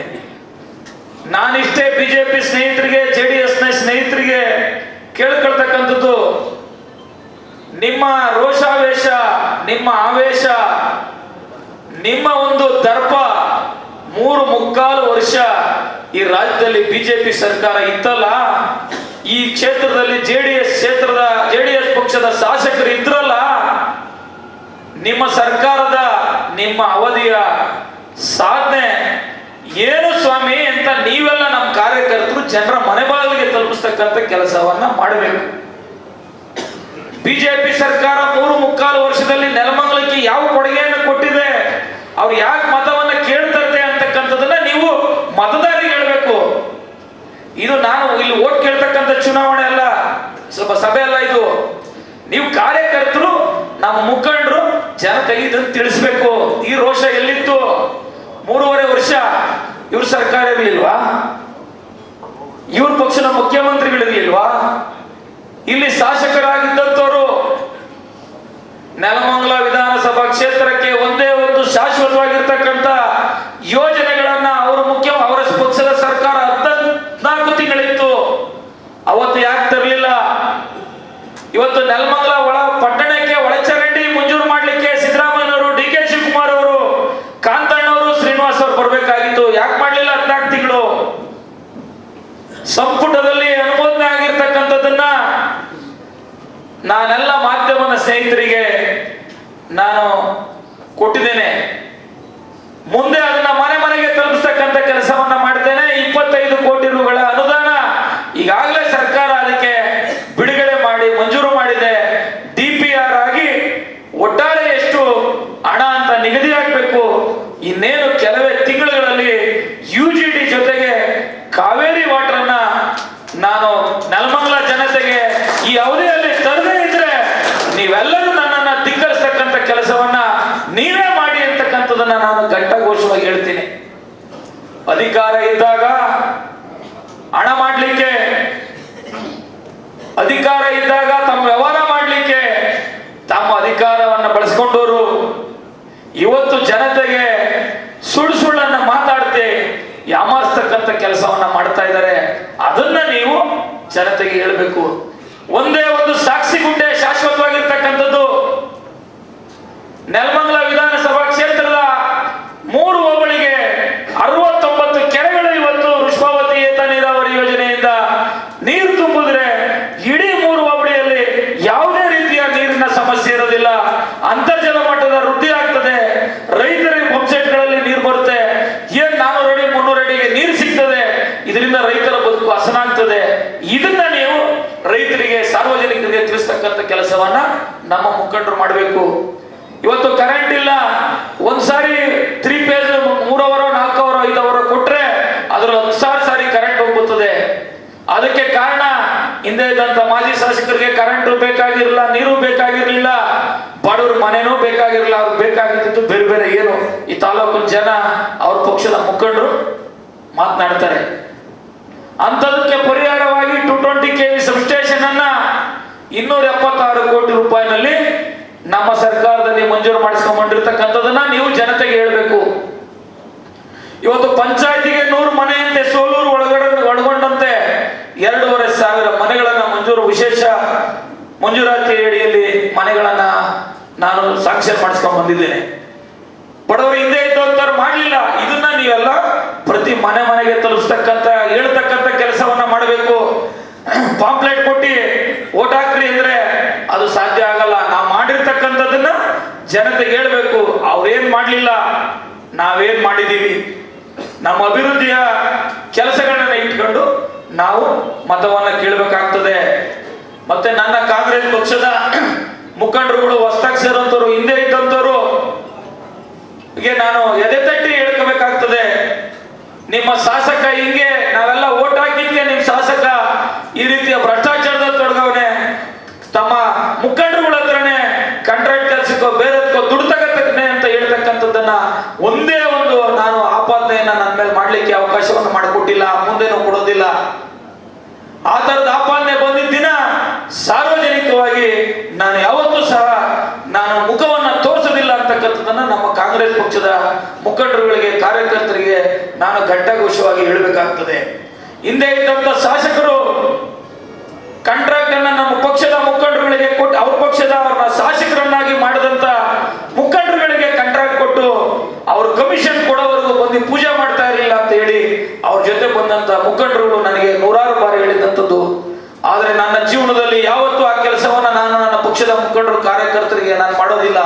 ನಾನಿಷ್ಟೇ ಬಿಜೆಪಿ ಸ್ನೇಹಿತರಿಗೆ, ಜೆ ಡಿ ಎಸ್ನ ಸ್ನೇಹಿತರಿಗೆ ಕೇಳ್ಕೊಳ್ತಕ್ಕಂಥದ್ದು ನಿಮ್ಮ ರೋಷಾವೇಶ, ನಿಮ್ಮ ಆವೇಶ, ನಿಮ್ಮ ಒಂದು ದರ್ಪ ಮೂರು ಮುಕ್ಕಾಲು ವರ್ಷ ಈ ರಾಜ್ಯದಲ್ಲಿ ಬಿಜೆಪಿ ಸರ್ಕಾರ ಇತ್ತಲ್ಲ, ಈ ಕ್ಷೇತ್ರದಲ್ಲಿ ಜೆ ಡಿ ಎಸ್ ಕ್ಷೇತ್ರದ, ಜೆ ಡಿ ಎಸ್ ಪಕ್ಷದ ಶಾಸಕರು ಇದ್ರಲ್ಲ, ನಿಮ್ಮ ಸರ್ಕಾರದ, ನಿಮ್ಮ ಅವಧಿಯ ಸಾಧನೆ ಏನು ಸ್ವಾಮಿ ಅಂತ ನೀವೆಲ್ಲ ನಮ್ಮ ಕಾರ್ಯಕರ್ತರು ಜನರ ಮನೆ ಬಾಗಿಲಿಗೆ ತಲುಪಿಸ್ತಕ್ಕಂಥ ಕೆಲಸವನ್ನ ಮಾಡಬೇಕು. ಬಿಜೆಪಿ ಸರ್ಕಾರ ಮೂರು ಮುಕ್ಕಾಲು ವರ್ಷದಲ್ಲಿ ನೆಲಮಂಗಲಕ್ಕೆ ಯಾವ ಕೊಡುಗೆಯನ್ನು ಕೊಟ್ಟಿದೆ? ಅವ್ರು ಯಾಕೆ ಮತವನ್ನ ಕೇಳ್ತಾರೆ ಅಂತಕ್ಕಂಥದ್ದನ್ನ ನೀವು ಮತದಾರರಿಗೆ ಹೇಳ್ಬೇಕು. ಇದು ನಾನು ಇಲ್ಲಿ ಓಟ್ ಕೇಳ್ತಕ್ಕಂಥ ಚುನಾವಣೆ ಅಲ್ಲ, ಸ್ವಲ್ಪ ಸಭೆ ಅಲ್ಲ ಇದು. ನೀವು ಕಾರ್ಯಕರ್ತರು, ನಮ್ಮ ಮುಖಂಡರು ಜನತೆಗೆ ಇದನ್ನು ತಿಳಿಸ್ಬೇಕು. ಈ ರೋಷ ಎಲ್ಲಿತ್ತು? ಮೂರುವರೆ ವರ್ಷ ಇವ್ರ ಸರ್ಕಾರ ಇರ್ಲಿಲ್ವಾ? ಇವ್ರ ಪಕ್ಷದ ಮುಖ್ಯಮಂತ್ರಿಗಳಿರ್ಲಿಲ್ವಾ ಇಲ್ಲಿ ಶಾಸಕರಾಗಿದ್ದಂಥವ್ರು ನೆಲಮಂಗಲ ವಿಧಾನಸಭಾ ಕ್ಷೇತ್ರಕ್ಕೆ ಒಂದೇ ಒಂದು ಶಾಶ್ವತವಾಗಿರ್ತಕ್ಕಂಥ ಯೋಜನೆಗಳನ್ನ ಅವರು ಮುಖ್ಯ ಅವರ ಪಕ್ಷದ ಸರ್ಕಾರ ಹದಿನಾಲ್ಕು ತಿಂಗಳಿತ್ತು. ಅವತ್ತು ಯಾಕೆ ತರಲಿಲ್ಲ? ಇವತ್ತು ನೆಲಮಂಗಲ ಒಳ ಪಟ್ಟಣಕ್ಕೆ ಒಳಚರಂಡಿ ಮಂಜೂರು ಮಾಡಲಿಕ್ಕೆ ಸಿದ್ದರಾಮಯ್ಯನವರು ಡಿ ಕೆ ಶಿವಕುಮಾರ್ ಅವರು, ಕಾಂತಣ್ಣವರು ಶ್ರೀನಿವಾಸ್ ಅವರು ಬರಬೇಕಾಗಿತ್ತು. ಯಾಕೆ ಮಾಡಲಿಲ್ಲ ಹದಿನಾಲ್ಕು ತಿಂಗಳು? ಸಂಪುಟದಲ್ಲಿ ಅನುಮೋದನೆ ಆಗಿರ್ತಕ್ಕಂಥದ್ದನ್ನ ನಾನೆಲ್ಲ ಮಾಧ್ಯಮದ ಸ್ನೇಹಿತರಿಗೆ ನಾನು ಕೊಟ್ಟಿದ್ದೇನೆ. ಮುಂದೆ ಅದನ್ನ ಮನೆ ಮನೆಗೆ ತಲುಪಿಸ್ತಕ್ಕಂಥ ಕೆಲಸವನ್ನ ಮಾಡ್ತೇನೆ. ಇಪ್ಪತ್ತೈದು ಕೋಟಿ ರೂಗಳ ಅನುದಾನ. ಈಗಾಗಲೇ ಸರ್ಕಾರ ಅದಕ್ಕೆ ಬಿಡುಗಡೆ ಮಾಡಿ, ಮಂಜೂರು ಮಾಡಿದೆ. ಡಿಪಿಆರ್ ಆಗಿ ಒಟ್ಟಾರೆ ಎಷ್ಟು ಹಣ ಅಂತ ನಿಗದಿ ನಿಗದಿಯಾಗಬೇಕು ಇನ್ನೇನು ಕೆಲವೇ ತಿಂಗಳುಗಳಲ್ಲಿ ಯು ಜಿ ಡಿ ಜೊತೆಗೆ ಕಾವೇರಿ ವಾಟರ್ ಅನ್ನ ನಾನು ನೆಲಮಂಗಲ ಜನತೆಗೆ ಈ ಅವಧಿಯಲ್ಲಿ ತರದೇ ಇದ್ರೆ ನೀವೆಲ್ಲರೂ ಕೆಲಸವನ್ನ ನೀವೇ ಮಾಡಿ ಅಂತಕ್ಕಂಥದನ್ನ ನಾನು ಘಟ್ಟಘೋಷವಾಗಿ ಹೇಳ್ತೀನಿ. ಅಧಿಕಾರ ಇದ್ದಾಗ ಹಣ ಮಾಡಲಿಕ್ಕೆ, ಅಧಿಕಾರ ಇದ್ದಾಗ ತಮ್ಮ ವ್ಯವಹಾರ ಮಾಡಲಿಕ್ಕೆ ತಮ್ಮ ಅಧಿಕಾರವನ್ನ ಬಳಸ್ಕೊಂಡವರು ಇವತ್ತು ಜನತೆಗೆ ಸುಳ್ಳು ಸುಳ್ಳನ್ನು ಮಾತಾಡ್ತಿ ಯಾಮಾರಿಸ್ತಕ್ಕಂಥ ಕೆಲಸವನ್ನ ಮಾಡ್ತಾ ಇದ್ದಾರೆ. ಅದನ್ನ ನೀವು ಜನತೆಗೆ ಹೇಳಬೇಕು. ಒಂದೇ ಒಂದು ಸಾಕ್ಷಿ ಗುಂಡೆ ಶಾಶ್ವತವಾಗಿರ್ತಕ್ಕಂಥದ್ದು ನೆಲಮಂಗಲ ವಿಧಾನಸಭಾ ಕ್ಷೇತ್ರದ ಮೂರು ಹೋಬಳಿಗೆ ಅರವತ್ತೊಂಬತ್ತು ಕೆರೆಗಳು ಇವತ್ತು ವಿಶ್ವಾವತಿ ಏತ ನೀರಾವರಿ ಯೋಜನೆಯಿಂದ ನೀರು ತುಂಬಿದ್ರೆ ಇಡೀ ಮೂರು ಹೋಬಳಿಯಲ್ಲಿ ಯಾವುದೇ ರೀತಿಯ ನೀರಿನ ಸಮಸ್ಯೆ ಇರೋದಿಲ್ಲ. ಅಂತರ್ಜಲ ಮಟ್ಟದ ವೃದ್ಧಿ ಆಗ್ತದೆ. ರೈತರಿಗೆ ಪಂಪ್ಸೆಟ್ಗಳಲ್ಲಿ ನೀರು ಬರುತ್ತೆ. ಏನ್ ನಾನೂರು ಅಡಿ, ಮುನ್ನೂರು ಅಡಿಗೆ ನೀರು ಸಿಗ್ತದೆ. ಇದರಿಂದ ರೈತರ ಬದುಕು ಹಸನಾಗ್ತದೆ. ಇದನ್ನ ನೀವು ರೈತರಿಗೆ ಸಾರ್ವಜನಿಕರಿಗೆ ತಿಳಿಸ್ತಕ್ಕಂಥ ಕೆಲಸವನ್ನ ನಮ್ಮ ಮುಖಂಡರು ಮಾಡಬೇಕು. ಇವತ್ತು ಕರೆಂಟ್ ಇಲ್ಲ. ಒಂದ್ಸಾರಿ ತ್ರೀ ಪೇಜ್ ಮೂರ್ ಅವರ್ ನಾಲ್ಕು ಐದು ಅವರ್ ಕೊಟ್ರೆ ಅದ್ರ ಸಾವಿರ ಸಾರಿ ಕರೆಂಟ್ ಹೋಗುತ್ತದೆ ಅದಕ್ಕೆ ಕಾರಣ, ಹಿಂದೆ ಇದ್ದಂತ ಮಾಜಿ ಶಾಸಕರಿಗೆ ಕರೆಂಟ್ ಬೇಕಾಗಿರಲಿಲ್ಲ, ನೀರು ಬೇಕಾಗಿರ್ಲಿಲ್ಲ ಬಡವ್ರ ಮನೆನೂ ಬೇಕಾಗಿರಲಿಲ್ಲ ಅವ್ರಿಗೆ ಬೇಕಾಗಿದ್ದು ಬೇರೆ ಬೇರೆ ಏನು. ಈ ತಾಲೂಕಿನ ಜನ, ಅವ್ರ ಪಕ್ಷದ ಮುಖಂಡರು ಮಾತನಾಡ್ತಾರೆ. ಅಂಥದಕ್ಕೆ ಪರಿಹಾರವಾಗಿ two twenty K V substation ಅನ್ನ ಇನ್ನೂರ ಎಪ್ಪತ್ತಾರು ಕೋಟಿ ರೂಪಾಯಿನಲ್ಲಿ ನಮ್ಮ ಸರ್ಕಾರದಲ್ಲಿ ಮಂಜೂರು ಮಾಡಿಸ್ಕೊಂಡ್ಬಂದಿರ್ತಕ್ಕಂಥದನ್ನ ನೀವು ಜನತೆಗೆ ಹೇಳಬೇಕು. ಇವತ್ತು ಪಂಚಾಯತಿಗೆ ನೂರು ಮನೆಯಂತೆ ಸೋಲೂರು ಒಳಗಡೆ ಒಳಗೊಂಡಂತೆ ಎರಡೂವರೆ ಸಾವಿರ ಮನೆಗಳನ್ನ ಮಂಜೂರು ವಿಶೇಷ ಮಂಜೂರಾತಿ ಅಡಿಯಲ್ಲಿ ಮನೆಗಳನ್ನ ನಾನು ಸಾಕ್ಷ್ಯ ಮಾಡಿಸ್ಕೊಂಡ್ ಬಂದಿದ್ದೇನೆ ಬಡವರು ಹಿಂದೆ ಇದ್ದವರು ಮಾಡಲಿಲ್ಲ. ಇದನ್ನ ನೀವೆಲ್ಲ ಪ್ರತಿ ಮನೆ ಮನೆಗೆ ತಲುಪಿಸ್ತಕ್ಕಂತ ಹೇಳ್ತಕ್ಕಂತ ಕೆಲಸವನ್ನ ಮಾಡಬೇಕು. ಪಾಂಪ್ಲೆಟ್ ಕೊಟ್ಟಿ ಓಟ್ ಹಾಕ್ರಿ ಅಂದ್ರೆ ಅದು ಸಾಧ್ಯ ಆಗಲ್ಲ. ಮಾಡಿರ್ತಕ್ಕಂಥದ್ದನ್ನ ಜನತೆಗೆ ಹೇಳ್ಬೇಕು. ಅವ್ರೇನ್ ಮಾಡ್ಲಿಲ್ಲ, ನಾವೇನ್ ಮಾಡಿದೀವಿ. ನಮ್ಮ ಅಭಿವೃದ್ಧಿಯ ಕೆಲಸಗಳನ್ನ ಇಟ್ಕೊಂಡು ನಾವು ಮತವನ್ನ ಕೇಳಬೇಕಾಗ್ತದೆ. ಮತ್ತೆ ನನ್ನ ಕಾಂಗ್ರೆಸ್ ಪಕ್ಷದ ಮುಖಂಡರುಗಳು ಹೊಸದಾಗಿ ಸೇರೋಂಥವ್ರು ಹಿಂದೆ ಗೆ ನಾನು ಎದೆ ತಟ್ಟಿ ಹೇಳ್ಕೋಬೇಕಾಗ್ತದೆ. ನಿಮ್ಮ ಶಾಸಕ ಹಿಂಗೆ, ನಾವೆಲ್ಲ ಓಟ್ ಹಾಕಿದ್ವಿ ನಿಮ್ ಶಾಸಕ ಈ ರೀತಿಯ ಭ್ರಷ್ಟಾಚಾರದ ತೊಡಗವನೆ. ತಮ್ಮ ಮುಖಂಡರುಗಳ ಹತ್ರನೇ ಕಾಂಟ್ರಾಕ್ಟ್ ಕೆಲ್ಸಕ್ಕೋ ದುಡ್ಡು ಅಂತ ಹೇಳ್ತಕ್ಕಂಥದ್ದನ್ನ ಒಂದೇ ಒಂದು ನಾನು ಆಪಾದನೆಯನ್ನ ನನ್ನ ಮೇಲೆ ಮಾಡ್ಲಿಕ್ಕೆ ಅವಕಾಶವನ್ನು ಮಾಡಿಕೊಟ್ಟಿಲ್ಲ, ಮುಂದೆನೂ ಕೊಡೋದಿಲ್ಲ. ಆ ತರದ ಆಪಾದನೆ ಬಂದಿದ್ದ ದಿನ ಸಾರ್ವಜನಿಕವಾಗಿ ನಾನು ಯಾವತ್ತೂ ಸಹ ನಾನು ಮುಖವನ್ನ ತೋರಿಸೋದಿಲ್ಲ ಅಂತಕ್ಕಂಥದ್ದನ್ನ ನಮ್ಮ ಕಾಂಗ್ರೆಸ್ ಪಕ್ಷದ ಮುಖಂಡರುಗಳಿಗೆ, ಕಾರ್ಯಕರ್ತರಿಗೆ ನಾನು ಘಟ್ಟಘೋಷವಾಗಿ ಹೇಳಬೇಕಾಗ್ತದೆ. ಹಿಂದೆ ಇದ್ದಂತ ಶಾಸಕರು ಕಾಂಟ್ರಾಕ್ಟ್ ಅನ್ನ ನಮ್ಮ ಪಕ್ಷದ ಮುಖಂಡರುಗಳಿಗೆ ಕೊಟ್ಟು, ಅವ್ರ ಪಕ್ಷದ ಅವ್ರನ್ನ ಶಾಸಕರನ್ನಾಗಿ ಮಾಡಿದಂತ ಮುಖಂಡರುಗಳಿಗೆ ಕಾಂಟ್ರಾಕ್ಟ್ ಕೊಟ್ಟು ಅವ್ರ ಕಮಿಷನ್ ಕೊಡೋವರೆಗೂ ಬಂದು ಪೂಜೆ ಮಾಡ್ತಾ ಇರಲಿಲ್ಲ ಅಂತ ಹೇಳಿ ಅವ್ರ ಜೊತೆ ಬಂದಂತ ಮುಖಂಡರುಗಳು ನನಗೆ ನೂರಾರು ಬಾರಿ ಹೇಳಿದಂಥದ್ದು. ಆದ್ರೆ ನನ್ನ ಜೀವನದಲ್ಲಿ ಯಾವತ್ತೂ ಆ ಕೆಲಸವನ್ನ ನಾನು ನನ್ನ ಪಕ್ಷದ ಮುಖಂಡರು, ಕಾರ್ಯಕರ್ತರಿಗೆ ನಾನು ಮಾಡೋದಿಲ್ಲ.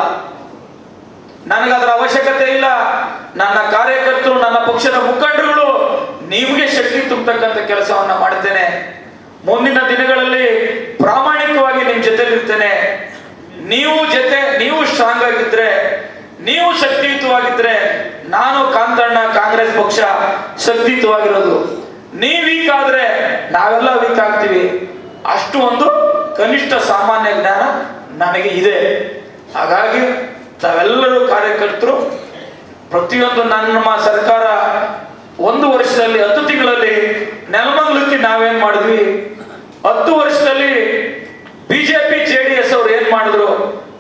ನನಗದರ ಅವಶ್ಯಕತೆ ಇಲ್ಲ. ನನ್ನ ಕಾರ್ಯಕರ್ತರು, ನನ್ನ ಪಕ್ಷದ ಮುಖಂಡರುಗಳು, ನಿಮಗೆ ಶಕ್ತಿ ತುಂಬತಕ್ಕಂಥ ಕೆಲಸವನ್ನ ಮಾಡ್ತೇನೆ. ಮುಂದಿನ ನೀವು ಜೊತೆ, ನೀವು ಸ್ಟ್ರಾಂಗ್ ಆಗಿದ್ರೆ, ನೀವು ಶಕ್ತಿಯುತವಾಗಿದ್ರೆ, ನಾನು ಕಾಂತಣ್ಣ, ಕಾಂಗ್ರೆಸ್ ಪಕ್ಷ ಶಕ್ತಿಯುತವಾಗಿರೋದು. ನೀ ವೀಕ್ ಆದ್ರೆ, ನಾವೆಲ್ಲ ವೀಕ್ ಆಗ್ತೀವಿ. ಅಷ್ಟು ಒಂದು ಕನಿಷ್ಠ ಸಾಮಾನ್ಯ ಜ್ಞಾನ ನನಗೆ ಇದೆ. ಹಾಗಾಗಿ ತಾವೆಲ್ಲರೂ ಕಾರ್ಯಕರ್ತರು, ಪ್ರತಿಯೊಂದು ನಮ್ಮ ಸರ್ಕಾರ ಒಂದು ವರ್ಷದಲ್ಲಿ ಹತ್ತು ತಿಂಗಳಲ್ಲಿ ನೆಲಮಂಗ್ಲಕ್ಕೆ ನಾವೇನ್ ಮಾಡಿದ್ವಿ? ಹತ್ತು ವರ್ಷದಲ್ಲಿ ಬಿಜೆಪಿ ಜೆ ಡಿ ಎಸ್ ಅವ್ರು ಏನ್ ಮಾಡಿದ್ರು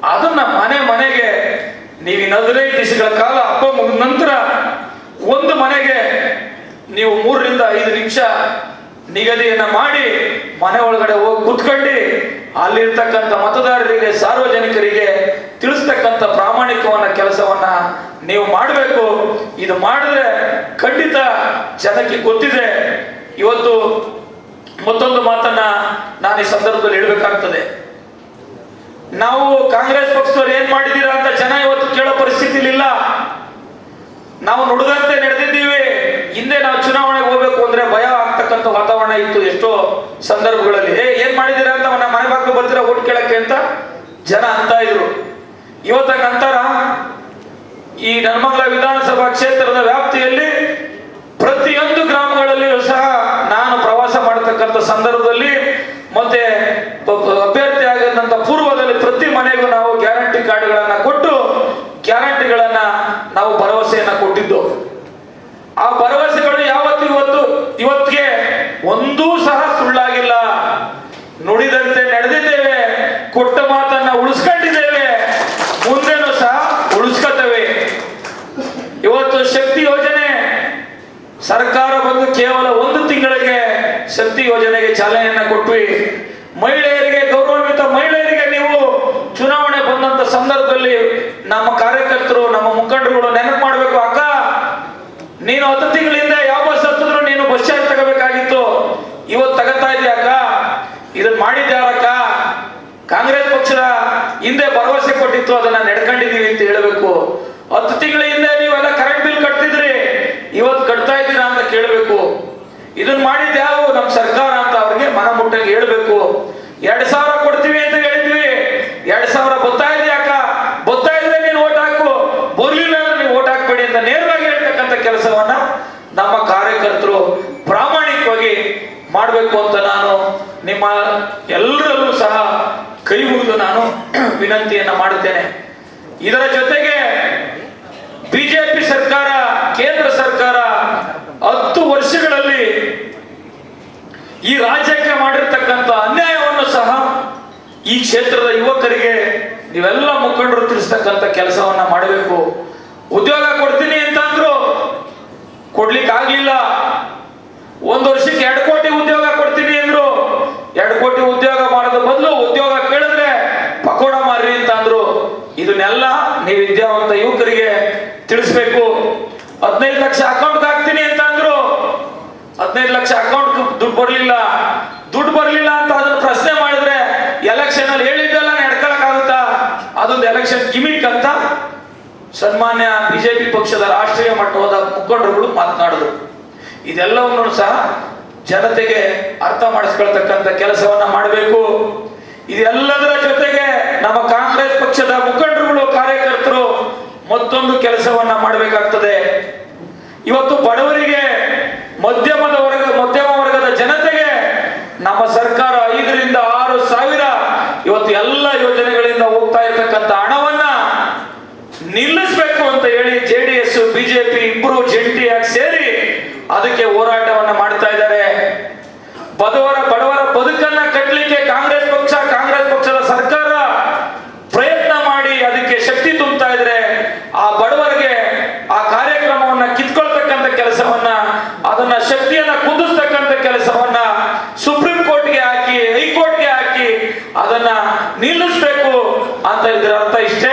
ಅದನ್ನ ಮನೆ ಮನೆಗೆ, ನೀವು ಹದಿನೈದು ದಿವಸಗಳ ಕಾಲ ಹಬ್ಬ ಮುಗಿದ ನಂತರ ಒಂದು ಮನೆಗೆ ನೀವು ಮೂರರಿಂದ ಐದು ನಿಮಿಷ ನಿಗದಿಯನ್ನ ಮಾಡಿ ಮನೆ ಒಳಗಡೆ ಹೋಗಿ ಕುತ್ಕೊಂಡು, ಅಲ್ಲಿರ್ತಕ್ಕಂಥ ಮತದಾರರಿಗೆ, ಸಾರ್ವಜನಿಕರಿಗೆ ತಿಳಿಸ್ತಕ್ಕಂಥ ಪ್ರಾಮಾಣಿಕವನ್ನ, ಕೆಲಸವನ್ನ ನೀವು ಮಾಡಬೇಕು. ಇದು ಮಾಡಿದ್ರೆ ಖಂಡಿತ ಜನಕ್ಕೆ ಗೊತ್ತಿದೆ. ಇವತ್ತು ಮತ್ತೊಂದು ಮಾತನ್ನ ನಾನು ಈ ಸಂದರ್ಭದಲ್ಲಿ ಹೇಳ್ಬೇಕಾಗ್ತದೆ. ನಾವು ಕಾಂಗ್ರೆಸ್ ಪಕ್ಷದವ್ರು ಏನ್ ಮಾಡಿದೀರಾ ಅಂತ ಜನ ಇವತ್ತು ಕೇಳೋ ಪರಿಸ್ಥಿತಿ ಇಲ್ಲ ನಾವು ನುಡಿದಂತೆ ನಡೆದಿದ್ದೀವಿ. ಹಿಂದೆ ನಾವು ಚುನಾವಣೆಗೆ ಹೋಗ್ಬೇಕು ಅಂದ್ರೆ ಭಯ ಆಗ್ತಕ್ಕಂಥ ವಾತಾವರಣ ಇತ್ತು ಎಷ್ಟೋ ಸಂದರ್ಭಗಳಲ್ಲಿ. ಏ, ಏನ್ ಮಾಡಿದೀರಾ ಅಂತ ನಮ್ಮ ಮನೆ ಬಾಗಿಲು ಬರ್ತೀರಾ ಓಟ್ ಕೇಳಕ್ಕೆ ಅಂತ ಜನ ಅಂತ ಇದ್ರು. ಇವತ್ತ ನಂತರ ಈ ನರ್ಮಂಗಲ ವಿಧಾನಸಭಾ ಕ್ಷೇತ್ರದ ವ್ಯಾಪ್ತಿಯಲ್ಲಿ ಪ್ರತಿಯೊಂದು ಗ್ರಾಮಗಳಲ್ಲಿಯೂ ಸಹ ನಾನು ಪ್ರವಾಸ ಮಾಡತಕ್ಕಂಥ ಸಂದರ್ಭದಲ್ಲಿ ಮತ್ತೆ ಅಭ್ಯರ್ಥಿ ಪೂರ್ವದಲ್ಲಿ ಪ್ರತಿ ಮನೆಗೂ ನಾವು ಗ್ಯಾರಂಟಿ ಕಾರ್ಡ್ಗಳನ್ನ ಕೊಟ್ಟು ಗ್ಯಾರಂಟಿಗಳನ್ನ ನಾವು ಭರವಸೆಯನ್ನ ಕೊಟ್ಟಿದ್ದು. ಆ ಭರವಸೆಗಳು ಯಾವತ್ತು ಇವತ್ತು? ಇವತ್ತಿಗೆ ಒಂದೂ ಸಹ ಸುಳ್ಳಾಗಿಲ್ಲ. ನುಡಿದಂತೆ ನಡೆದಿದ್ದೇವೆ, ಕೊಟ್ಟ ಮಾತನ್ನ ಉಳಿಸ್ಕೊಂಡಿದ್ದೇವೆ, ಮುಂದೆನೂ ಸಹ ಉಳಿಸ್ಕೊತವೆ. ಇವತ್ತು ಶಕ್ತಿ ಯೋಜನೆ ಸರ್ಕಾರ ಬಂದು ಕೇವಲ ಒಂದು ಶಕ್ತಿ ಯೋಜನೆಗೆ ಚಾಲನೆಯನ್ನ ಕೊಟ್ವಿ. ಮಹಿಳೆಯರಿಗೆ ಗೌರವಾನ್ವಿತ ಮಹಿಳೆಯರಿಗೆ ನೀವು ಚುನಾವಣೆ ಬಂದಂತ ಸಂದರ್ಭದಲ್ಲಿ ನಮ್ಮ ಕಾರ್ಯಕರ್ತರು, ನಮ್ಮ ಮುಖಂಡರುಗಳು ನೆನಪು ಮಾಡಬೇಕು, ಅಕ್ಕ, ನೀನು ಹತ್ತು ತಿಂಗಳಿಂದ ಯಾವ ಬಸ್ ಹತ್ತಿದ್ರು ನೀನು ಬಸ್ ಚಾರ್ಜ್ ತಗೋಬೇಕಾಗಿತ್ತು. ಇವತ್ತು ತಗತಾ ಇದೆಯಾ ಅಕ್ಕ? ಇದನ್ನ ಮಾಡಿದ್ಯಾರಕ್ಕ ಕಾಂಗ್ರೆಸ್ ಪಕ್ಷದ ಹಿಂದೆ ಭರವಸೆ ಕೊಟ್ಟಿತ್ತು, ಅದನ್ನ ನಡ್ಕೊಂಡಿದೀವಿ ಅಂತ ಹೇಳಬೇಕು. ಹತ್ತು ತಿಂಗಳ ಹಿಂದೆ ನೀವೆಲ್ಲ ಕರೆಂಟ್ ಬಿಲ್ ಕಟ್ತಿದ್ರಿ. ಇವತ್ತು ಕಟ್ತಾ ಇದ್ದೀರಾ ಅಂತ ಕೇಳಬೇಕು. ಇದನ್ನ ಮಾಡಿದ್ ಯಾವ ನಮ್ಮ ಸರ್ಕಾರ ಅಂತ ಅವ್ರಿಗೆ ಮನ ಮುಟ್ಟಂಗೆ ಹೇಳ್ಬೇಕು. ಎರಡ್ ಸಾವಿರ ಕೊಡ್ತೀವಿ ಅಂತ ಹೇಳಿದ್ವಿ. ಎರಡ್ ಸಾವಿರ ಗೊತ್ತಾ ಇದೆಯಾಕ ಗೊತ್ತಾ ಇದ್ರೆ ನೀನು ಓಟ್ ಹಾಕು. ಬರ್ಲಿಲ್ಲ ಅಂದ್ರೆ ನೀವು ಓಟ್ ಹಾಕ್ಬೇಡಿ ಅಂತ ನೇರವಾಗಿ ಹೇಳ್ತಕ್ಕಂಥ ಕೆಲಸವನ್ನ ನಮ್ಮ ಕಾರ್ಯಕರ್ತರು ಪ್ರಾಮಾಣಿಕವಾಗಿ ಮಾಡಬೇಕು ಅಂತ ನಾನು ನಿಮ್ಮ ಎಲ್ಲರಲ್ಲೂ ಸಹ ಕೈ ಮುಗಿದು ನಾನು ವಿನಂತಿಯನ್ನ ಮಾಡುತ್ತೇನೆ. ಇದರ ಜೊತೆಗೆ ಬಿಜೆಪಿ ಸರ್ಕಾರ, ಕೇಂದ್ರ ಸರ್ಕಾರ ಹತ್ತು ವರ್ಷಗಳಲ್ಲಿ ಈ ರಾಜ್ಯಕ್ಕೆ ಮಾಡಿರ್ತಕ್ಕಂಥ ಅನ್ಯಾಯವನ್ನು ಸಹ ಈ ಕ್ಷೇತ್ರದ ಯುವಕರಿಗೆ ನೀವೆಲ್ಲ ಮುಖಂಡರು ತಿಳಿಸ್ತಕ್ಕಂಥ ಕೆಲಸವನ್ನ ಮಾಡಬೇಕು. ಉದ್ಯೋಗ ಕೊಡ್ತೀನಿ ಅಂತಂದ್ರು ಕೊಡ್ಲಿಕ್ಕೆ ಆಗ್ಲಿಲ್ಲ ಒಂದು ವರ್ಷಕ್ಕೆ ಎರಡು ಕೋಟಿ ಉದ್ಯೋಗ ಕೊಡ್ತೀನಿ ಅಂದ್ರು. ಎರಡು ಕೋಟಿ ಉದ್ಯೋಗ ಮಾಡೋದ ಬದಲು ಉದ್ಯೋಗ ಕೇಳಿದ್ರೆ ಪಕೋಡ ಮಾರ್ರಿ ಅಂತ ಅಂದ್ರು ಇದನ್ನೆಲ್ಲ ನೀ ವಿದ್ಯಾವಂತ ಯುವಕರಿಗೆ ತಿಳಿಸ್ಬೇಕು. ಹದಿನೈದು ಲಕ್ಷ ಅಕೌಂಟ್ ಹಾಕ್ತೀನಿ ಅಂತ ಅಂದ್ರು ಹದಿನೈದು ಲಕ್ಷ ಅಕೌಂಟ್ ದುಡ್ಡು ಬರಲಿಲ್ಲ. ದುಡ್ಡು ಬರಲಿಲ್ಲ ಅಂತ ಅದನ್ನ ಪ್ರಶ್ನೆ ಮಾಡಿದ್ರೆ ಎಲೆಕ್ಷನ್ ಅಲ್ಲಿ ಹೇಳಿದ್ದೆಲ್ಲ ನಡ್ಕೊಳಕ್ ಆಗುತ್ತಾ ಅದೊಂದು ಎಲೆಕ್ಷನ್ ಗಿಮಿಕ್ ಅಂತ ಸನ್ಮಾನ್ಯ ಬಿಜೆಪಿ ಪಕ್ಷದ ರಾಷ್ಟ್ರೀಯ ಮಟ್ಟವಾದ ಮುಖಂಡರುಗಳು ಮಾತನಾಡಿದ್ರು. ಇದೆಲ್ಲವನ್ನು ಸಹ ಜನತೆಗೆ ಅರ್ಥ ಮಾಡಿಸ್ಕೊಳ್ತಕ್ಕಂಥ ಕೆಲಸವನ್ನ ಮಾಡಬೇಕು. ಇದೆಲ್ಲದರ ಜೊತೆಗೆ ನಮ್ಮ ಕಾಂಗ್ರೆಸ್ ಪಕ್ಷದ ಮುಖಂಡರುಗಳು, ಕಾರ್ಯಕರ್ತರು ಮತ್ತೊಂದು ಕೆಲಸವನ್ನ ಮಾಡಬೇಕಾಗ್ತದೆ. ಇವತ್ತು ಬಡವರಿಗೆ ಮಧ್ಯಮದ ನಮ್ಮ ಸರ್ಕಾರ ಐದರಿಂದ ಆರು ಸಾವಿರ ಇವತ್ತು ಎಲ್ಲ ಯೋಜನೆಗಳಿಂದ ಹೋಗ್ತಾ ಇರ್ತಕ್ಕಂಥ ಹಣವನ್ನ ನಿಲ್ಲಿಸಬೇಕು ಅಂತ ಹೇಳಿ ಜೆ ಡಿ ಎಸ್ ಬಿಜೆಪಿ ಇಬ್ಬರು ಜಂಟಿಯಾಗಿ ಸೇರಿ ಅದಕ್ಕೆ ಹೋರಾಟವನ್ನ ಮಾಡ್ತಾ ಇದ್ದಾರೆ. ಬಡವರ ಬಡವರ ಬದುಕನ್ನ ಕಟ್ಟಲಿಕ್ಕೆ ಕಾಂಗ್ರೆಸ್ ಪಕ್ಷ, ಕಾಂಗ್ರೆಸ್ ಪಕ್ಷದ ಸರ್ಕಾರ ಪ್ರಯತ್ನ ಮಾಡಿ ಅದಕ್ಕೆ ಶಕ್ತಿ ತುಂಬುತ್ತಾ ಇದ್ರೆ ಆ ಬಡವರಿಗೆ ಆ ಕಾರ್ಯಕ್ರಮವನ್ನ ಕಿತ್ಕೊಳ್ತಕ್ಕಂಥ ಕೆಲಸವನ್ನ, ಅದನ್ನ ಶಕ್ತಿಯನ್ನ ಕುದಿಸ್ತಕ್ಕಂಥ ಕೆಲಸವನ್ನ ಸುಪ್ರೀಂ ಕೋರ್ಟ್ಗೆ ಹಾಕಿ ಹೈಕೋರ್ಟ್ಗೆ ಹಾಕಿ ಅದನ್ನ ನಿಲ್ಲಿಸ್ಬೇಕು ಅಂತ ಇದ್ರ ಅರ್ಥ ಇಷ್ಟೇ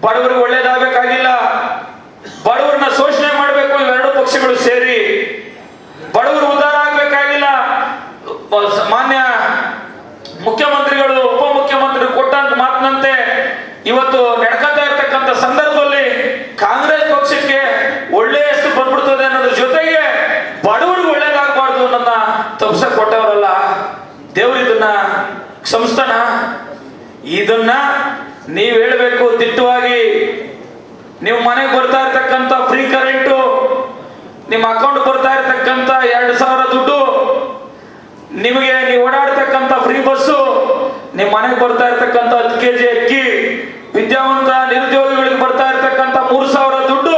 ಬಡವರಿಗೆ ಒಳ್ಳೇದಾಗಬೇಕಾಗಿಲ್ಲ. ಬಡವರನ್ನ ಶೋಷಣೆ ಮಾಡಬೇಕು ಇವೆರಡು ಪಕ್ಷಗಳು ಸೇರಿ. ಬಡವರು ಉದ್ಧಾರ ಆಗ್ಬೇಕಾಗಿಲ್ಲ. ಮಾನ್ಯ ಮುಖ್ಯಮಂತ್ರಿಗಳು, ಉಪಮುಖ್ಯಮಂತ್ರಿ ಕೊಟ್ಟಂತ ಮಾತಿನಂತೆ ಇವತ್ತು ನಡ್ಕೊತಾ ಇರ್ತಕ್ಕಂಥ ಸಂದರ್ಭದಲ್ಲಿ ಕಾಂಗ್ರೆಸ್ ಪಕ್ಷಕ್ಕೆ ಒಳ್ಳೆಯ ಹೆಸರು ಬಂದ್ಬಿಡ್ತದೆ ಅನ್ನೋದ್ರ ಜೊತೆಗೆ ಬಡವರಿಗೆ ಒಳ್ಳೇದಾಗಬಾರ್ದು ಅನ್ನೋದನ್ನ ತಪ್ಸ ಕೊಟ್ಟವರಲ್ಲ. ದೇವ್ರು ಇದನ್ನ ಕ್ಷಮಿಸ್ತಾನ? ಇದನ್ನ ನೀವು ಹೇಳಬೇಕು ದಿಟ್ಟವಾಗಿ ನೀವು ಮನೆಗೆ ಬರ್ತಾ ಇರ್ತಕ್ಕಂಥ ಫ್ರೀ ಕರೆಂಟು ನಿಮ್ಮ ಅಕೌಂಟ್ ಬರ್ತಾ ಇರ್ತಕ್ಕಂಥ ಎರಡು ಸಾವಿರ ದುಡ್ಡು, ನಿಮಗೆ ನೀವು ಓಡಾಡ್ತಕ್ಕಂಥ ಫ್ರೀ ಬಸ್ಸು ನಿಮ್ಮ ಮನೆಗೆ ಬರ್ತಾ ಇರ್ತಕ್ಕಂಥ ಹತ್ತು ಕೆ ಜಿ ಅಕ್ಕಿ, ವಿದ್ಯಾವಂತ ನಿರುದ್ಯೋಗಿಗಳಿಗೆ ಬರ್ತಾ ಇರ್ತಕ್ಕಂಥ ಮೂರು ಸಾವಿರ ದುಡ್ಡು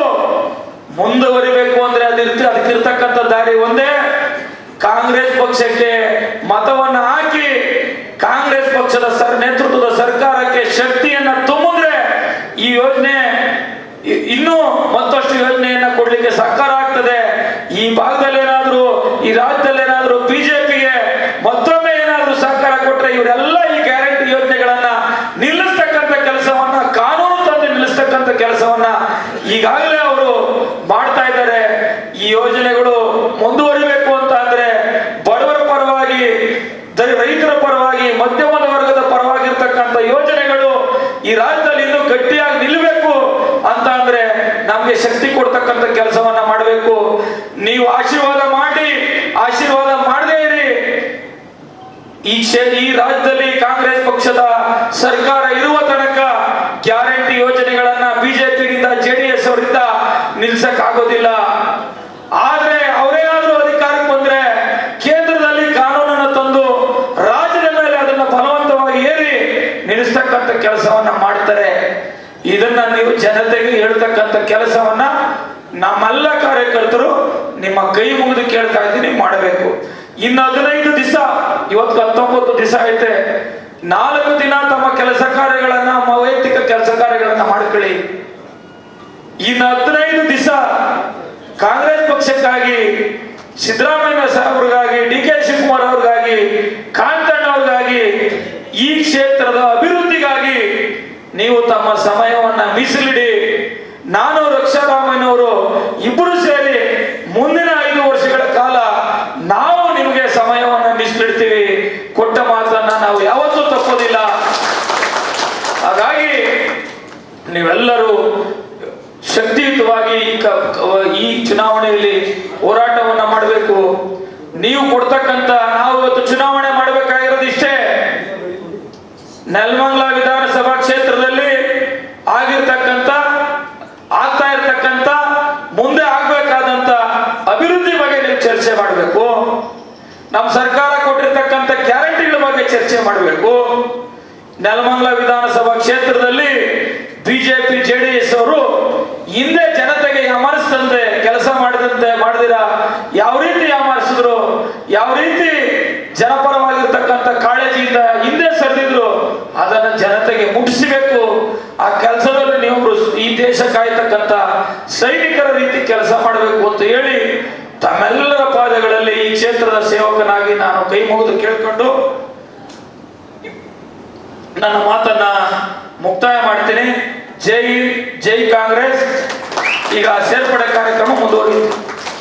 ಮುಂದುವರಿಬೇಕು ಅಂದ್ರೆ ಅದಿರ್ತಿ ಅದಕ್ಕಿರ್ತಕ್ಕಂಥ ದಾರಿ ಒಂದೇ. ಕಾಂಗ್ರೆಸ್ ಪಕ್ಷಕ್ಕೆ ಮತವನ್ನ ಹಾಕಿ ಕಾಂಗ್ರೆಸ್ ಪಕ್ಷದ ಸರ್ ನೇತೃತ್ವದ ಸರ್ಕಾರಕ್ಕೆ ಶಕ್ತಿಯನ್ನ ತುಂಬಿದ್ರೆ ಈ ಯೋಜನೆ ಇನ್ನೂ ಮತ್ತಷ್ಟು ಯೋಜನೆಯನ್ನ ಕೊಡ್ಲಿಕ್ಕೆ ಸಹಕಾರ ಆಗ್ತದೆ. ಈ ಭಾಗದಲ್ಲಿ ಏನಾದ್ರು ಈ ರಾಜ್ಯದಲ್ಲಿ ಏನಾದ್ರು ಬಿಜೆಪಿಗೆ ಮತ್ತೊಮ್ಮೆ ಏನಾದ್ರು ಸರ್ಕಾರ ಕೊಟ್ರೆ ಇವರೆಲ್ಲ ಈ ಗ್ಯಾರಂಟಿ ಯೋಜನೆಗಳನ್ನ ನಿಲ್ಲಿಸ್ತಕ್ಕಂಥ ಕೆಲಸವನ್ನ, ಕಾನೂನು ತಂದು ನಿಲ್ಲಿಸ್ತಕ್ಕಂಥ ಕೆಲಸವನ್ನ ಈಗಾಗಲೇ ಅವರು ಮಾಡ್ತಾ ಇದ್ದಾರೆ. ಈ ಯೋಜನೆಗಳು ಮುಂದುವರಿಬೇಕು ಅಂತ ಅಂದ್ರೆ ಬಡವರ ಪರವಾಗಿ ದ- ರೈತರ ಪರವಾಗಿ ಮಧ್ಯಮದ ವರ್ಗದ ಪರವಾಗಿರ್ತಕ್ಕಂಥ ಯೋಜನೆಗಳು ಈ ರಾಜ್ಯದಲ್ಲಿ ಇನ್ನೂ ಗಟ್ಟಿಯಾಗಿ ನಿಲ್ಲಬೇಕು ಅಂತ ಅಂದ್ರೆ ನಮ್ಗೆ ಶಕ್ತಿ ಕೊಡ್ತಕ್ಕಂಥ ಕೆಲಸವನ್ನ ಮಾಡಬೇಕು. ನೀವು ಆಶೀರ್ವಾದ ಮಾಡಿ, ಆಶೀರ್ವಾದ ಮಾಡದೇ ಇರಿ. ಈ ಈ ರಾಜ್ಯದಲ್ಲಿ ಕಾಂಗ್ರೆಸ್ ಪಕ್ಷದ ಸರ್ಕಾರ ಇರುವ ತನಕ ಗ್ಯಾರಂಟಿ ಯೋಜನೆಗಳನ್ನ ಬಿಜೆಪಿಯಿಂದ ಜೆಡಿಎಸ್ ಅವರಿಂದ ನಿಲ್ಸಕ್ ಆಗೋದಿಲ್ಲ ಆದ್ರೆ ಅವರೇನಾದ್ರೂ ಅಧಿಕಾರಕ್ಕೆ ಬಂದ್ರೆ ಕೇಂದ್ರದಲ್ಲಿ ಕಾನೂನನ್ನು ತಂದು ರಾಜ್ಯದ ಮೇಲೆ ಅದನ್ನ ಫಲವಂತವಾಗಿ ಏರಿ ನಿಲ್ಲಿಸ್ತಕ್ಕಂಥ ನೀವು ಜನತೆಗೆ ಹೇಳ್ತಕ್ಕಂಥ ಕೆಲಸವನ್ನ ನಮ್ಮೆಲ್ಲ ಕಾರ್ಯಕರ್ತರು ನಿಮ್ಮ ಕೈ ಮುಗಿದು ಕೇಳ್ತಾ ಇದ್ದೀನಿ, ಮಾಡಬೇಕು. ಇನ್ನು ಹದಿನೈದು ದಿವಸ, ಇವತ್ತು ಹತ್ತೊಂಬತ್ತು ದಿವಸ ಐತೆ. ನಾಲ್ಕು ದಿನ ತಮ್ಮ ಕೆಲಸ ಕಾರ್ಯಗಳನ್ನ ವೈಯಕ್ತಿಕ ಕೆಲಸ ಕಾರ್ಯಗಳನ್ನ ಮಾಡ್ಕೊಳ್ಳಿ. ಇನ್ನು ಹದಿನೈದು ದಿವಸ ಕಾಂಗ್ರೆಸ್ ಪಕ್ಷಕ್ಕಾಗಿ, ಸಿದ್ದರಾಮಯ್ಯ ಸಾಹೇಬ್ರಿಗಾಗಿ, ಡಿ ಕೆ ಶಿವಕುಮಾರ್ ಅವ್ರಿಗಾಗಿ, ಕಾಂತಣ್ಣ ಅವ್ರಿಗಾಗಿ, ಈ ಕ್ಷೇತ್ರದ ಅಭಿವೃದ್ಧಿಗಾಗಿ ನೀವು ತಮ್ಮ ಸಮಯವನ್ನ ಮೀಸಲಿಡಿ ನಾನು ರಕ್ಷಾರಾಮಯ್ಯನವರು ಇಬ್ಬರು ಸೇರಿ ಮುಂದಿನ ಐದು ವರ್ಷಗಳ ಕಾಲ ನಾವು ನಿಮಗೆ ಸಮಯವನ್ನು ಮೀಸಲಿಡ್ತೀವಿ ಕೊಟ್ಟ ಮಾತನ್ನ ನಾವು ಯಾವತ್ತೂ ತಪ್ಪೋದಿಲ್ಲ. ಹಾಗಾಗಿ ನೀವೆಲ್ಲರೂ ಶಕ್ತಿಯುತವಾಗಿ ಈ ಚುನಾವಣೆಯಲ್ಲಿ ಹೋರಾಟವನ್ನ ಮಾಡಬೇಕು. ನೀವು ಕೊಡ್ತಕ್ಕಂತ ನಾವು ಇವತ್ತು ಚುನಾವಣೆ ಮಾಡಬೇಕಾಗಿರೋದು ಇಷ್ಟೇ. ನೆಲಮಂಗಲ ವಿಧಾನಸಭಾ ಕ್ಷೇತ್ರದಲ್ಲಿ ಆಗಿರ್ತಕ್ಕಂಥ ಆಗ್ತಾ ಇರ್ತಕ್ಕಂಥ ಮುಂದೆ ಆಗ್ಬೇಕಾದಂತ ಅಭಿವೃದ್ಧಿ ಬಗ್ಗೆ ನೀವು ಚರ್ಚೆ ಮಾಡಬೇಕು ನಮ್ಮ ಸರ್ಕಾರ ಕೊಟ್ಟಿರ್ತಕ್ಕಂಥ ಗ್ಯಾರಂಟಿಗಳ ಬಗ್ಗೆ ಚರ್ಚೆ ಮಾಡಬೇಕು. ನೆಲಮಂಗಲ ವಿಧಾನಸಭಾ ಕ್ಷೇತ್ರದಲ್ಲಿ ಬಿಜೆಪಿ, ಜೆಡಿಎಸ್ ಅವರು ಹಿಂದೆ ಜನತೆಗೆ ಯಾಮಾರಿಸಿದಂತೆ ಕೆಲಸ ಮಾಡಿದಂತೆ ಮಾಡಿದಿರ? ಯಾವ ರೀತಿ ಯಾಮಾರಿಸಿದ್ರು? ಯಾವ ರೀತಿ ಜನಪರವಾಗಿರ್ತಕ್ಕಂಥ ಕಾಳಜಿಯಿಂದ ಹಿಂದೆ ಸರಿದಿದ್ರು ಅದನ್ನ ಜನತೆಗೆ ಮುಟ್ಟಿಸಬೇಕು ಆ ಕೆಲಸದಲ್ಲಿ ನೀವು ಈ ದೇಶ ಕಾಯ್ತಕ್ಕಂಥ ಸೈನಿಕರ ರೀತಿ ಕೆಲಸ ಮಾಡಬೇಕು ಅಂತ ಹೇಳಿ ತಮ್ಮೆಲ್ಲರ ಪಾದಗಳಲ್ಲಿ ಈ ಕ್ಷೇತ್ರದ ಸೇವಕನಾಗಿ ನಾನು ಕೈ ಮುಗಿದು ಕೇಳ್ಕೊಂಡು ನನ್ನ ಮಾತನ್ನ ಮುಕ್ತಾಯ ಮಾಡ್ತೀನಿ. ಜೈ ಜೈ ಕಾಂಗ್ರೆಸ್. ಈಗ ಸೇರ್ಪಡೆ ಕಾರ್ಯಕ್ರಮ ಮುಂದುವರಿಯುತ್ತೆ.